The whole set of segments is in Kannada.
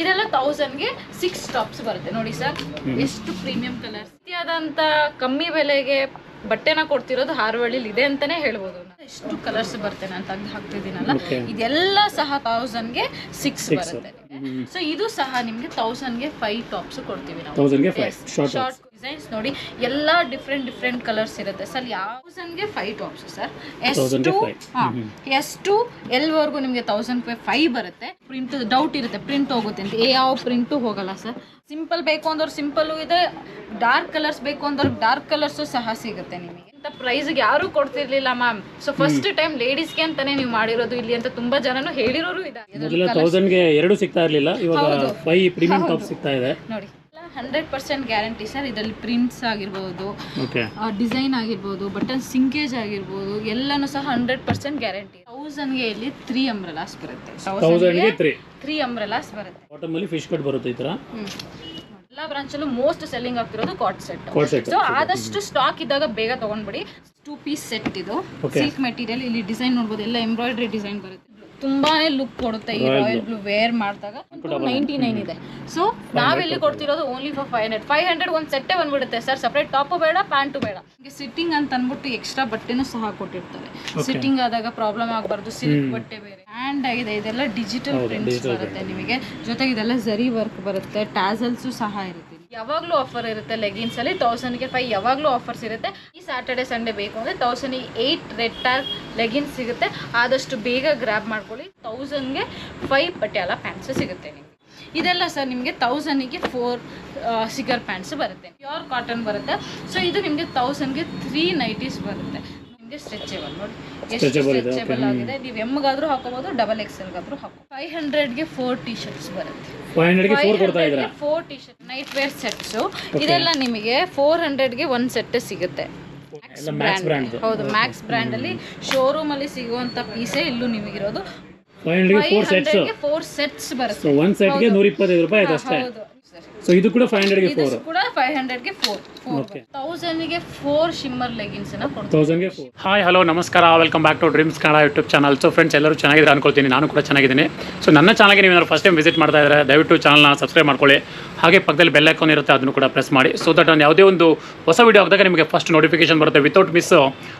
ಇದೆಲ್ಲ ತೌಸಂಡ್ಗೆ ಸಿಕ್ಸ್ ಟಾಪ್ಸ್ ಬರುತ್ತೆ. ನೋಡಿ ಸರ್ ಎಷ್ಟು ಪ್ರೀಮಿಯಂ ಕಲರ್ ರೀತಿಯಾದಂತ ಕಮ್ಮಿ ಬೆಲೆಗೆ ಬಟ್ಟೆನ ಕೊಡ್ತಿರೋದು ಹಾರವಳ್ಳಿಲಿ ಇದೆ ಅಂತಾನೆ ಹೇಳ್ಬೋದು. ಎಷ್ಟು ಕಲರ್ಸ್ ಬರುತ್ತೆ ನಾನು ತೆಗ್ದು ಹಾಕ್ತಿದ್ದೀನಲ್ಲ. ಇದೆಲ್ಲ ಸಹ ತೌಸಂಡ್ಗೆ ಸಿಕ್ಸ್ ಬರುತ್ತೆ. ಸೊ ಇದು ಸಹ ನಿಮ್ಗೆ ತೌಸಂಡ್ಗೆ ಫೈವ್ ಟಾಪ್ಸ್ ಕೊಡ್ತೀವಿ ನಾವು. ಶಾರ್ಟ್ ಡಿಸೈನ್ಸ್ ನೋಡಿ ಎಲ್ಲ ಡಿಫ್ರೆಂಟ್ ಡಿಫ್ರೆಂಟ್ ಕಲರ್ಸ್ ಇರುತ್ತೆ. ಸರ್ಗೆ ಫೈವ್ ಟಾಪ್ಸ್ ಸರ್? ಎಸ್ 1000 ಗೆ ಟು. ಎಸ್ ಟು ಎಲ್ವರೆಗೂ ನಿಮಗೆ ತೌಸಂಡ್ ಫೈವ್ ಬರುತ್ತೆ. ಪ್ರಿಂಟ್ ಡೌಟ್ ಇರುತ್ತೆ ಪ್ರಿಂಟ್ ಹೋಗುತ್ತೆ ಅಂತ. ಯಾವ ಪ್ರಿಂಟು ಹೋಗಲ್ಲ ಸರ್. ಸಿಂಪಲ್ ಬೇಕು ಅಂದವ್ರು ಸಿಂಪಲ್ಲು ಇದೆ ಡಾರ್ಕ್ ಕಲರ್ಸ್ ಬೇಕು ಅಂದವ್ರಿಗೆ ಡಾರ್ಕ್ ಕಲರ್ಸು ಸಹ ಸಿಗುತ್ತೆ ನಿಮಗೆ. ಇಂಥ ಪ್ರೈಸ್ಗೆ ಯಾರೂ ಕೊಡ್ತಿರ್ಲಿಲ್ಲ ಮ್ಯಾಮ್ ಸೊ ಫಸ್ಟ್ ಟೈಮ್ ಲೇಡೀಸ್ಗೆ ಅಂತಾನೆ ನೀವು ಮಾಡಿರೋದು ಇಲ್ಲಿ ಅಂತ ತುಂಬಾ ಜನನು ಹೇಳಿರೋರು ಇದ್ದಾರೆ. ಮೊದಲ ತೌಸಂಡ್ಗೆ ಎರಡು ಸಿಗ್ತಾ ಇರಲಿಲ್ಲ ಇವಾಗ ಫೈವ್ ಪ್ರೀಮಿಯಂ ಟಾಪ್ ಸಿಗ್ತಾ ಇದೆ. ನೋಡಿ. Hundred percent guarantee sir. ಇದರಲ್ಲಿ ಪ್ರಿಂಟ್ಸ್ ಆಗಿರ್ಬೋದು ಡಿಸೈನ್ ಆಗಿರ್ಬೋದು ಬಟನ್ ಸಿಂಕೇಜ್ ಆಗಿರ್ಬೋದು ಎಲ್ಲನೂ ಸಹ ಹಂಡ್ರೆಡ್ ಪರ್ಸೆಂಟ್ ಗ್ಯಾರಂಟಿ. ತೌಸಂಡ್ಗೆ ಇಲ್ಲಿ ತ್ರೀ ಅಂಬ್ರಲಾಸ್ ಬರುತ್ತೆ. ತ್ರೀ ಅಂಬ್ರಲಾಸ್ ಬರುತ್ತೆ. ಬಾಟಮಲ್ಲಿ ಫಿಶ್ ಕಟ್ ಬರುತ್ತೆ ಈ ಥರ. ಎಲ್ಲ ಬ್ರಾಂಚಲ್ಲೂ ಮೋಸ್ಟ್ ಸೆಲ್ಲಿಂಗ್ ಆಗ್ತಿರೋದು ಕಾಟ್ ಸೆಟ್ ಸೊ ಆದಷ್ಟು ಸ್ಟಾಕ್ ಇದ್ದಾಗ ಬೇಗ ತಗೊಂಡ್ಬಿಡಿ. ಟೂ ಪೀಸ್ ಸೆಟ್ ಇದು. ಸಿಲ್ಕ್ ಮೆಟೀರಿಯಲ್ ಇಲ್ಲಿ ಡಿಸೈನ್ ನೋಡ್ಬೋದು ಎಲ್ಲ ಎಂಬ್ರಾಯ್ಡ್ರಿ ಡಿಸೈನ್ ಬರುತ್ತೆ. ತುಂಬಾನೇ ಲುಕ್ ಕೊಡುತ್ತೆ ಈ ರಾಯಲ್ ಬ್ಲೂ ವೇರ್ ಮಾಡಿದಾಗ. ನೈಂಟಿ ನೈನ್ ಇದೆ. ಸೊ ನಾವೆಲ್ಲಿ ಕೊಡ್ತಿರೋದು? Only for five hundred five hundred ಒಂದು ಸೆಟ್ಟೇ ಬಂದ್ಬಿಡುತ್ತೆ ಸರ್ ಸಪ್ರೇಟ್ ಟಾಪು ಬೇಡ ಪ್ಯಾಂಟು ಬೇಡ. ಸಿಟ್ಟಿಂಗ್ ಅಂತ ಅಂದ್ಬಿಟ್ಟು ಎಕ್ಸ್ಟ್ರಾ ಬಟ್ಟೆನೂ ಸಹ ಕೊಟ್ಟಿರ್ತಾರೆ. ಸಿಟ್ಟಿಂಗ್ ಆದಾಗ ಪ್ರಾಬ್ಲಮ್ ಆಗಬಾರ್ದು ಸಿಲ್ಕ್ ಬಟ್ಟೆ ಬೇರೆ. ಹ್ಯಾಂಡ್ ಆಗಿದೆ ಇದೆಲ್ಲ ಡಿಜಿಟಲ್ ಪ್ರಿಂಟ್ಸ್ ಬರುತ್ತೆ ನಿಮಗೆ. ಜೊತೆಗೆ ಇದೆಲ್ಲ ಜರಿ ವರ್ಕ್ ಬರುತ್ತೆ ಟ್ಯಾಸಲ್ಸು ಸಹ ಇರುತ್ತೆ. ಯಾವಾಗಲೂ ಆಫರ್ ಇರುತ್ತೆ ಲೆಗಿನ್ಸ್ ಅಲ್ಲಿ. ತೌಸಂಡ್ಗೆ ಫೈವ್ ಯಾವಾಗಲೂ ಆಫರ್ಸ್ ಇರುತ್ತೆ. ಈ ಸ್ಯಾಟರ್ಡೆ ಸಂಡೇ ಬೇಕು ಅಂದರೆ thousand eight red torque leggings ಸಿಗುತ್ತೆ. ಆದಷ್ಟು ಬೇಗ ಗ್ರ್ಯಾಬ್ ಮಾಡ್ಕೊಳ್ಳಿ. ತೌಸಂಡ್ಗೆ ಫೈವ್ ಪಟಿಯಾಲ ಪ್ಯಾಂಟ್ಸ್ ಸಿಗುತ್ತೆ ನಿಮಗೆ. ಇದೆಲ್ಲ ಸರ್ ನಿಮಗೆ ತೌಸಂಡಿಗೆ ಫೋರ್ ಸಿಗರ್ ಪ್ಯಾಂಟ್ಸ್ ಬರುತ್ತೆ. ಪ್ಯೂರ್ ಕಾಟನ್ ಬರುತ್ತೆ. ಸೊ ಇದು ನಿಮಗೆ ತೌಸಂಡ್ಗೆ ತ್ರೀ ನೈಟೀಸ್ ಬರುತ್ತೆ. ನಿಮಗೆ ಸ್ಟ್ರೆಚೇಬಲ್ ನೋಡಿ ಎಷ್ಟು ಸ್ಟ್ರೆಚೇಬಲ್ ಆಗಿದೆ. ನೀವು ಎಮ್ಗಾದ್ರೂ ಹಾಕೋಬಹುದು ಡಬಲ್ ಎಕ್ಸೆಲ್ಗಾದ್ರೂ ಹಾಕೋ ಫೈವ್ ಹಂಡ್ರೆಡ್ಗೆ ಫೋರ್ ಟಿ ಶರ್ಟ್ಸ್ ಬರುತ್ತೆ. ಫೋರ್ ಕೊಡ್ತಾ ಇದ್ದೀರಾ? Four T shirt night wear sets ಇದೆಲ್ಲ ನಿಮಗೆ ಫೋರ್ ಹಂಡ್ರೆಡ್ಗೆ ಒಂದು ಸೆಟ್ ಸಿಗುತ್ತೆ. ಎಲ್ಲ ಮ್ಯಾಕ್ಸ್ ಬ್ರ್ಯಾಂಡ್ ಹೌದು ಮ್ಯಾಕ್ಸ್ ಬ್ರ್ಯಾಂಡ್ ಅಲ್ಲಿ ಶೋರೂಮ್ ಅಲ್ಲಿ ಸಿಗುವಂತ ಪೀಸೇ ಇಲ್ಲೂ ನಿಮಗಿರೋದು. ಫೋರ್ ಸೆಟ್ಸ್ ಬರುತ್ತೆ. ಸೊ ಒಂದು ಸೆಟ್ಗೆ ನೂರ ಇಪ್ಪತ್ತೈದು ರೂಪಾಯಿ ಅಷ್ಟೇ. ಹೌದು ಸೊ ಇದು ಕೂಡ ಫೈವ್ ಹಂಡ್ರೆಡ್ಗೆ ಇದು ಫೋರ್ ಕೂಡ ಫೈವ್ ಹಂಡ್ರೆಡ್ಗೆ ಫೋರ್ ಫೋರ್ Okay. ತೌಸಂಡ್ಗೆ ಫೋರ್ ಶಿಮ್ಮರ್ ಲೆಗಿನ್ಸ್ ಕೊಡ್ತೀವಿ. ತೌಸಂಡ್ಗೆ ಫೋರ್ ಹಾಯ್ ಹಲೋ ನಮಸ್ಕಾರ. Welcome back to Dreams Kannada YouTube channel so friends ಎಲ್ಲರೂ ಚೆನ್ನಾಗಿದ್ದಾರೆ ಅನ್ಕೊಳ್ತೀನಿ. ನಾನು ಕೂಡ ಚೆನ್ನಾಗಿದ್ದೀನಿ. ಸೊ ನನ್ನ ಚಾನಲ್ಗೆ ನೀವು ಏನಾದ್ರು ಫಸ್ಟ್ ಟೈಮ್ ವಿಸಿಟ್ ಮಾಡ್ತಾ ಇದ್ದಾರೆ ದಯವಿಟ್ಟು ಚಾನಲ್ನ ಸಬ್ಸ್ಕ್ರೈಬ್ ಮಾಡ್ಕೊಳ್ಳಿ. ಹಾಗೆ ಪಕ್ಕದಲ್ಲಿ ಬೆಲ್ ಐಕಾನ್ ಇರುತ್ತೆ ಅದನ್ನು ಕೂಡ ಪ್ರೆಸ್ ಮಾಡಿ. ಸೊ ದಟ್ ನಾನು ಯಾವುದೇ ಒಂದು ಹೊಸ ವೀಡಿಯೋ ಹಾಕಿದಾಗ ನಿಮಗೆ ಫಸ್ಟ್ ನೋಟಿಫಿಕೇಶನ್ ಬರುತ್ತೆ. ವಿತೌಟ್ ಮಿಸ್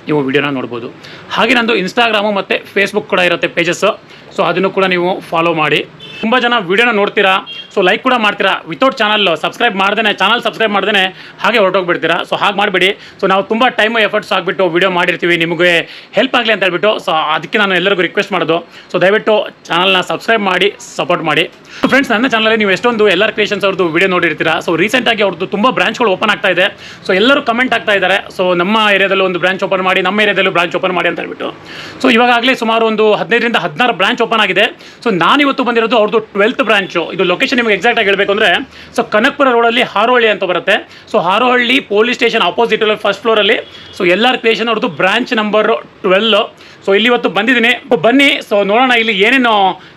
ನೀವು ವೀಡಿಯೋನ ನೋಡ್ಬೋದು. ಹಾಗೆ ನಂದು ಇನ್ಸ್ಟಾಗ್ರಾಮು ಮತ್ತು ಫೇಸ್ಬುಕ್ ಕೂಡ ಇರುತ್ತೆ ಪೇಜಸ್ಸು ಸೊ ಅದನ್ನು ಕೂಡ ನೀವು ಫಾಲೋ ಮಾಡಿ. ತುಂಬ ಜನ ವೀಡಿಯೋನ ನೋಡ್ತೀರಾ? ಸೊ ಲೈಕ್ ಕೂಡ ಮಾಡ್ತೀರಾ. ವಿತೌಟ್ ಚಾನಲ್ ಸಬ್ಸ್ಕ್ರೈಬ್ ಮಾಡ್ದೇ ಚಾನಲ್ ಸಬ್ಸ್ಕ್ರೈಬ್ ಮಾಡ್ದೇ ಹಾಗೆ ಹೊರಟೋಗ್ಬಿಡ್ತೀರಾ. ಸೊ ಹಾಗೆ ಮಾಡಿಬಿಡಿ. ಸೊ ನಾವು ತುಂಬ ಟೈಮು ಎಫರ್ಟ್ಸ್ ಆಗಿಬಿಟ್ಟು ವಿಡಿಯೋ ಮಾಡಿರ್ತೀವಿ. ನಿಮಗೆ ಹೆಲ್ಪ್ ಆಗಲಿ ಅಂತ ಹೇಳ್ಬಿಟ್ಟು ಸೊ ಅದಕ್ಕೆ ನಾನು ಎಲ್ಲರಿಗೂ ರಿಕ್ವೆಸ್ಟ್ ಮಾಡೋದು. ಸೊ ದಯವಿಟ್ಟು ಚಾನಲ್ನ ಸಬ್ಸ್ಕ್ರೈಬ್ ಮಾಡಿ ಸಪೋರ್ಟ್ ಮಾಡಿ. ಫ್ರೆಂಡ್ಸ್ ನನ್ನ ಚಾನಲಲ್ಲಿ ನೀವು ಎಷ್ಟೊಂದು ಎಲ್ಲರ ಕ್ರಿಯೇಷನ್ಸ್ ಅವ್ರದ್ದು ವಿಡಿಯೋ ನೋಡಿರ್ತೀರಾ. ಸೊ ರೀಸೆಂಟಾಗಿ ಅವ್ರದ್ದು ತುಂಬ ಬ್ರಾಂಚ್ಗಳು ಓಪನ್ ಆಗ್ತಾ ಇದೆ. ಸೊ ಎಲ್ಲರೂ ಕಮೆಂಟ್ ಆಗ್ತಾ ಇದ್ದಾರೆ. ಸೊ ನಮ್ಮ ಏರಿಯಾದಲ್ಲೂ ಒಂದು ಬ್ರಾಂಚ್ ಓಪನ್ ಮಾಡಿ, ನಮ್ಮ ಏರಿಯಾದಲ್ಲೂ ಬ್ರಾಂಚ್ ಓಪನ್ ಮಾಡಿ ಅಂತ ಹೇಳ್ಬಿಟ್ಟು. ಸೊ ಇವಾಗಲೇ ಸುಮಾರು ಒಂದು ಹದಿನೈದರಿಂದ ಹದಿನಾರು ಬ್ರಾಂಚ್ ಓಪನ್ ಆಗಿದೆ. ಸೊ ನಾನಿವತ್ತು ಬಂದಿರೋದು ಅವ್ರದ್ದು ಟ್ವೆಲ್ತ್ ಬ್ರಾಂಚು ಇದು ಲೊಕೇಶನ್ ನಿಮಗೆ ಎಕ್ಸಾಕ್ಟ್ ಆಗಿ ಹೇಳಬೇಕು ಅಂದರೆ ಸೊ ಕನಕಪುರ ರೋಡಲ್ಲಿ ಹಾರೋಹಳ್ಳಿ ಅಂತ ಬರುತ್ತೆ. So Harohalli police station opposite first ಫ್ಲೋರಲ್ಲಿ so ಎಲ್ಲ ಪೇಷನ್ ಅವ್ರದ್ದು ಬ್ರಾಂಚ್ ನಂಬರ್ ಟ್ವೆಲ್ ಸೊ ಇಲ್ಲಿ ಇವತ್ತು ಬಂದಿದ್ದೀನಿ. ಬನ್ನಿ ಸೊ ನೋಡೋಣ ಇಲ್ಲಿ ಏನೇನು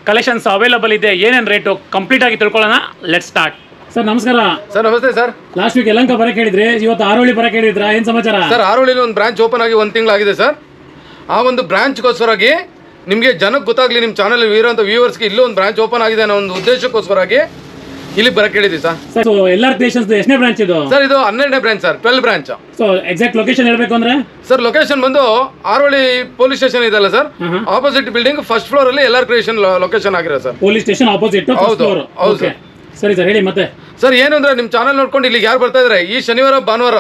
ಕಲೆಕ್ಷನ್ಸ್ ಅವೈಲಬಲ್ ಇದೆ ಏನೇನು ರೇಟು ಕಂಪ್ಲೀಟ್ ಆಗಿ ತಿಳ್ಕೊಳ್ಳೋಣ. ಲೆಟ್ ಸ್ಟಾರ್ಟ್ ಸರ್ ನಮಸ್ಕಾರ. ಸರ್ ನಮಸ್ತೆ ಸರ್ ಲಾಸ್ಟ್ ವೀಕ್ ಎಲ್ಲಂಕ ಬರ ಕೇಳಿದ್ರೆ ಇವತ್ತು ಆರೋಳಿ ಬರ ಕೇಳಿದ್ರ ಏನು ಸಮಾಚಾರ? ಸರ್ ಆರೋಳಿಲಿ ಒಂದು ಬ್ರಾಂಚ್ ಓಪನ್ ಆಗಿ ಒಂದು ತಿಂಗಳಾಗಿದೆ ಸರ್ ಆ ಒಂದು ಬ್ರಾಂಚ್ಗೋಸ್ಕರಾಗಿ ನಿಮಗೆ ಜನಕ್ಕೆ ಗೊತ್ತಾಗಲಿ ನಿಮ್ಮ ಚಾನಲ್ ಇರೋಂಥ ವ್ಯೂವರ್ಸ್ಗೆ ಇಲ್ಲೂ ಒಂದು ಬ್ರಾಂಚ್ ಓಪನ್ ಆಗಿದೆ ಅನ್ನೋ ಒಂದು ಉದ್ದೇಶಕ್ಕೋಸ್ಕರಾಗಿ ಇಲ್ಲಿ ಬರಕ್ಕೆ ಹೇಳಿದ್ವಿ sir sir so L R creations ಎಷ್ಟನೇ ಬ್ರಾಂಚ್ ಇದು? ಸರ್ ಇದು ಹನ್ನೆರಡನೇ branch sir twelve branch so exact location ಹೇಳಬೇಕು ಅಂದ್ರೆ? ಸರ್ ಲೊಕೇಶನ್ ಬಂದು ಆರೋಳಿ ಪೊಲೀಸ್ ಸ್ಟೇಷನ್ ಇದೆಲ್ಲ sir. Opposite building first floor ಅಲ್ಲಿ ಎಲ್ಲಾರ್ ಕ್ರಿಯೇಷನ್ ಲೊಕೇಶನ್ ಆಗಿರೋ ಸರ್ ಪೊಲೀಸ್ ಸ್ಟೇಷನ್ ಆಪೋಸಿಟ್ ಹೌದು, ಹೌದು. ಓಕೆ ಸರಿ ಸರ್ ಹೇಳಿ ಮತ್ತೆ. ಸರ್ ಏನು ಅಂದ್ರೆ ನಿಮ್ಮ ಚಾನಲ್ ನೋಡ್ಕೊಂಡು ಇಲ್ಲಿ ಯಾರು ಬರ್ತಾ ಇದ್ರೆ? ಈ ಶನಿವಾರ ಭಾನುವಾರ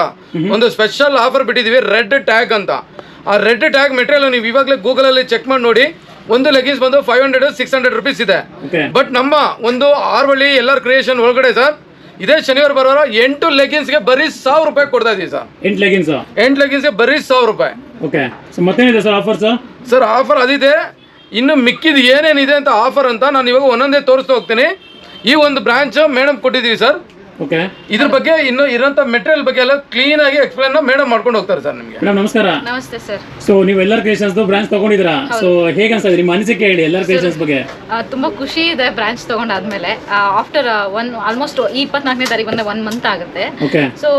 ಒಂದು ಸ್ಪೆಷಲ್ ಆಫರ್ ಬಿಟ್ಟಿದೀವಿ ರೆಡ್ ಟ್ಯಾಗ್ ಅಂತ. ಆ ರೆಡ್ ಟ್ಯಾಗ್ ಮೆಟೀರಿಯಲ್ ನೀವು ಇವಾಗಲೇ ಗೂಗಲಲ್ಲಿ ಚೆಕ್ ಮಾಡಿ ನೋಡಿ ಒಂದು ಲೆಗಿನ್ಸ್ ಬಂದು five hundred six hundred rupees ಇದೆ. ಬಟ್ ನಮ್ಮ ಒಂದು ಆರ್ವಳ್ಳಿ ಎಲ್ಲರ ಕ್ರಿಯೇಷನ್ ಒಳಗಡೆ ಸರ್ ಇದೇ ಶನಿವಾರ ಭಾನುವಾರ ಎಂಟು ಲೆಗಿನ್ಸ್ಗೆ ಬರೀ ಸಾವಿರ ರೂಪಾಯಿ ಕೊಡ್ತಾ ಇದೀವಿ ಸರ್ ಎಂಟು ಲೆಗಿನ್ಸ್ ಎಂಟು ಲೆಗಿನ್ಸ್ಗೆ ಬರೀ ಸಾವಿರ ರೂಪಾಯಿ. ಓಕೆ ಮತ್ತೇನಿದೆ ಸರ್ ಆಫರ್ ಸರ್ ಆಫರ್ ಅದಿದೆ. ಇನ್ನು ಮಿಕ್ಕಿದ ಏನೇನಿದೆ ಅಂತ ಆಫರ್ ಅಂತ ನಾನು ಇವಾಗ ಒಂದೊಂದೇ ತೋರಿಸ್ತಾ ಹೋಗ್ತೀನಿ. ಈ ಒಂದು ಬ್ರಾಂಚ್ ಮೇಡಮ್ ಕೊಟ್ಟಿದ್ದೀವಿ ಸರ್ ಓಕೆ ಇದ್ರ ಬಗ್ಗೆ ಇನ್ನು ಇರೋಂಥ ಮೆಟೀರಿಯಲ್ ಬಗ್ಗೆ ಎಲ್ಲ ಕ್ಲೀನ್ ಆಗಿ ಎಕ್ಸ್ಪ್ಲೈನ್ ಮೇಡಮ್ ಮಾಡ್ಕೊಂಡು ಹೋಗ್ತಾರೆ ಸರ್ ನಿಮಗೆ. ಮೇಡಮ್ ನಮಸ್ಕಾರ. ನಮಸ್ತೆ ಸರ್ ಸೊ ನೀವು ಎಲ್ಲರ ಕ್ರಿಯೇಷನ್ಸ್ ಬ್ರಾಂಚ್ ತಗೊಂಡಿದ್ದೀರಾ? ಸೊ ಹೇಗೆ ಅನ್ಸ್ತದೆ ನಿಮ್ಮ ಅನಿಸಿಕೆ ಹೇಳಿ ಎಲ್ಲರ ಕ್ರಿಯೇಷನ್ಸ್ ಬಗ್ಗೆ. ತುಂಬಾ ಖುಷಿ ಇದೆ ಬ್ರಾಂಚ್ ತಗೊಂಡಾದ್ಮೇಲೆ. ಆಫ್ಟರ್ ಒನ್ ಆಲ್ಮೋಸ್ಟ್ ಇಪ್ಪತ್ನಾಲ್ಕನೇ ತಾರೀಕು ಬಂದ ಒನ್ ಮಂತ್ ಆಗುತ್ತೆ. ಓಕೆ ಸೊ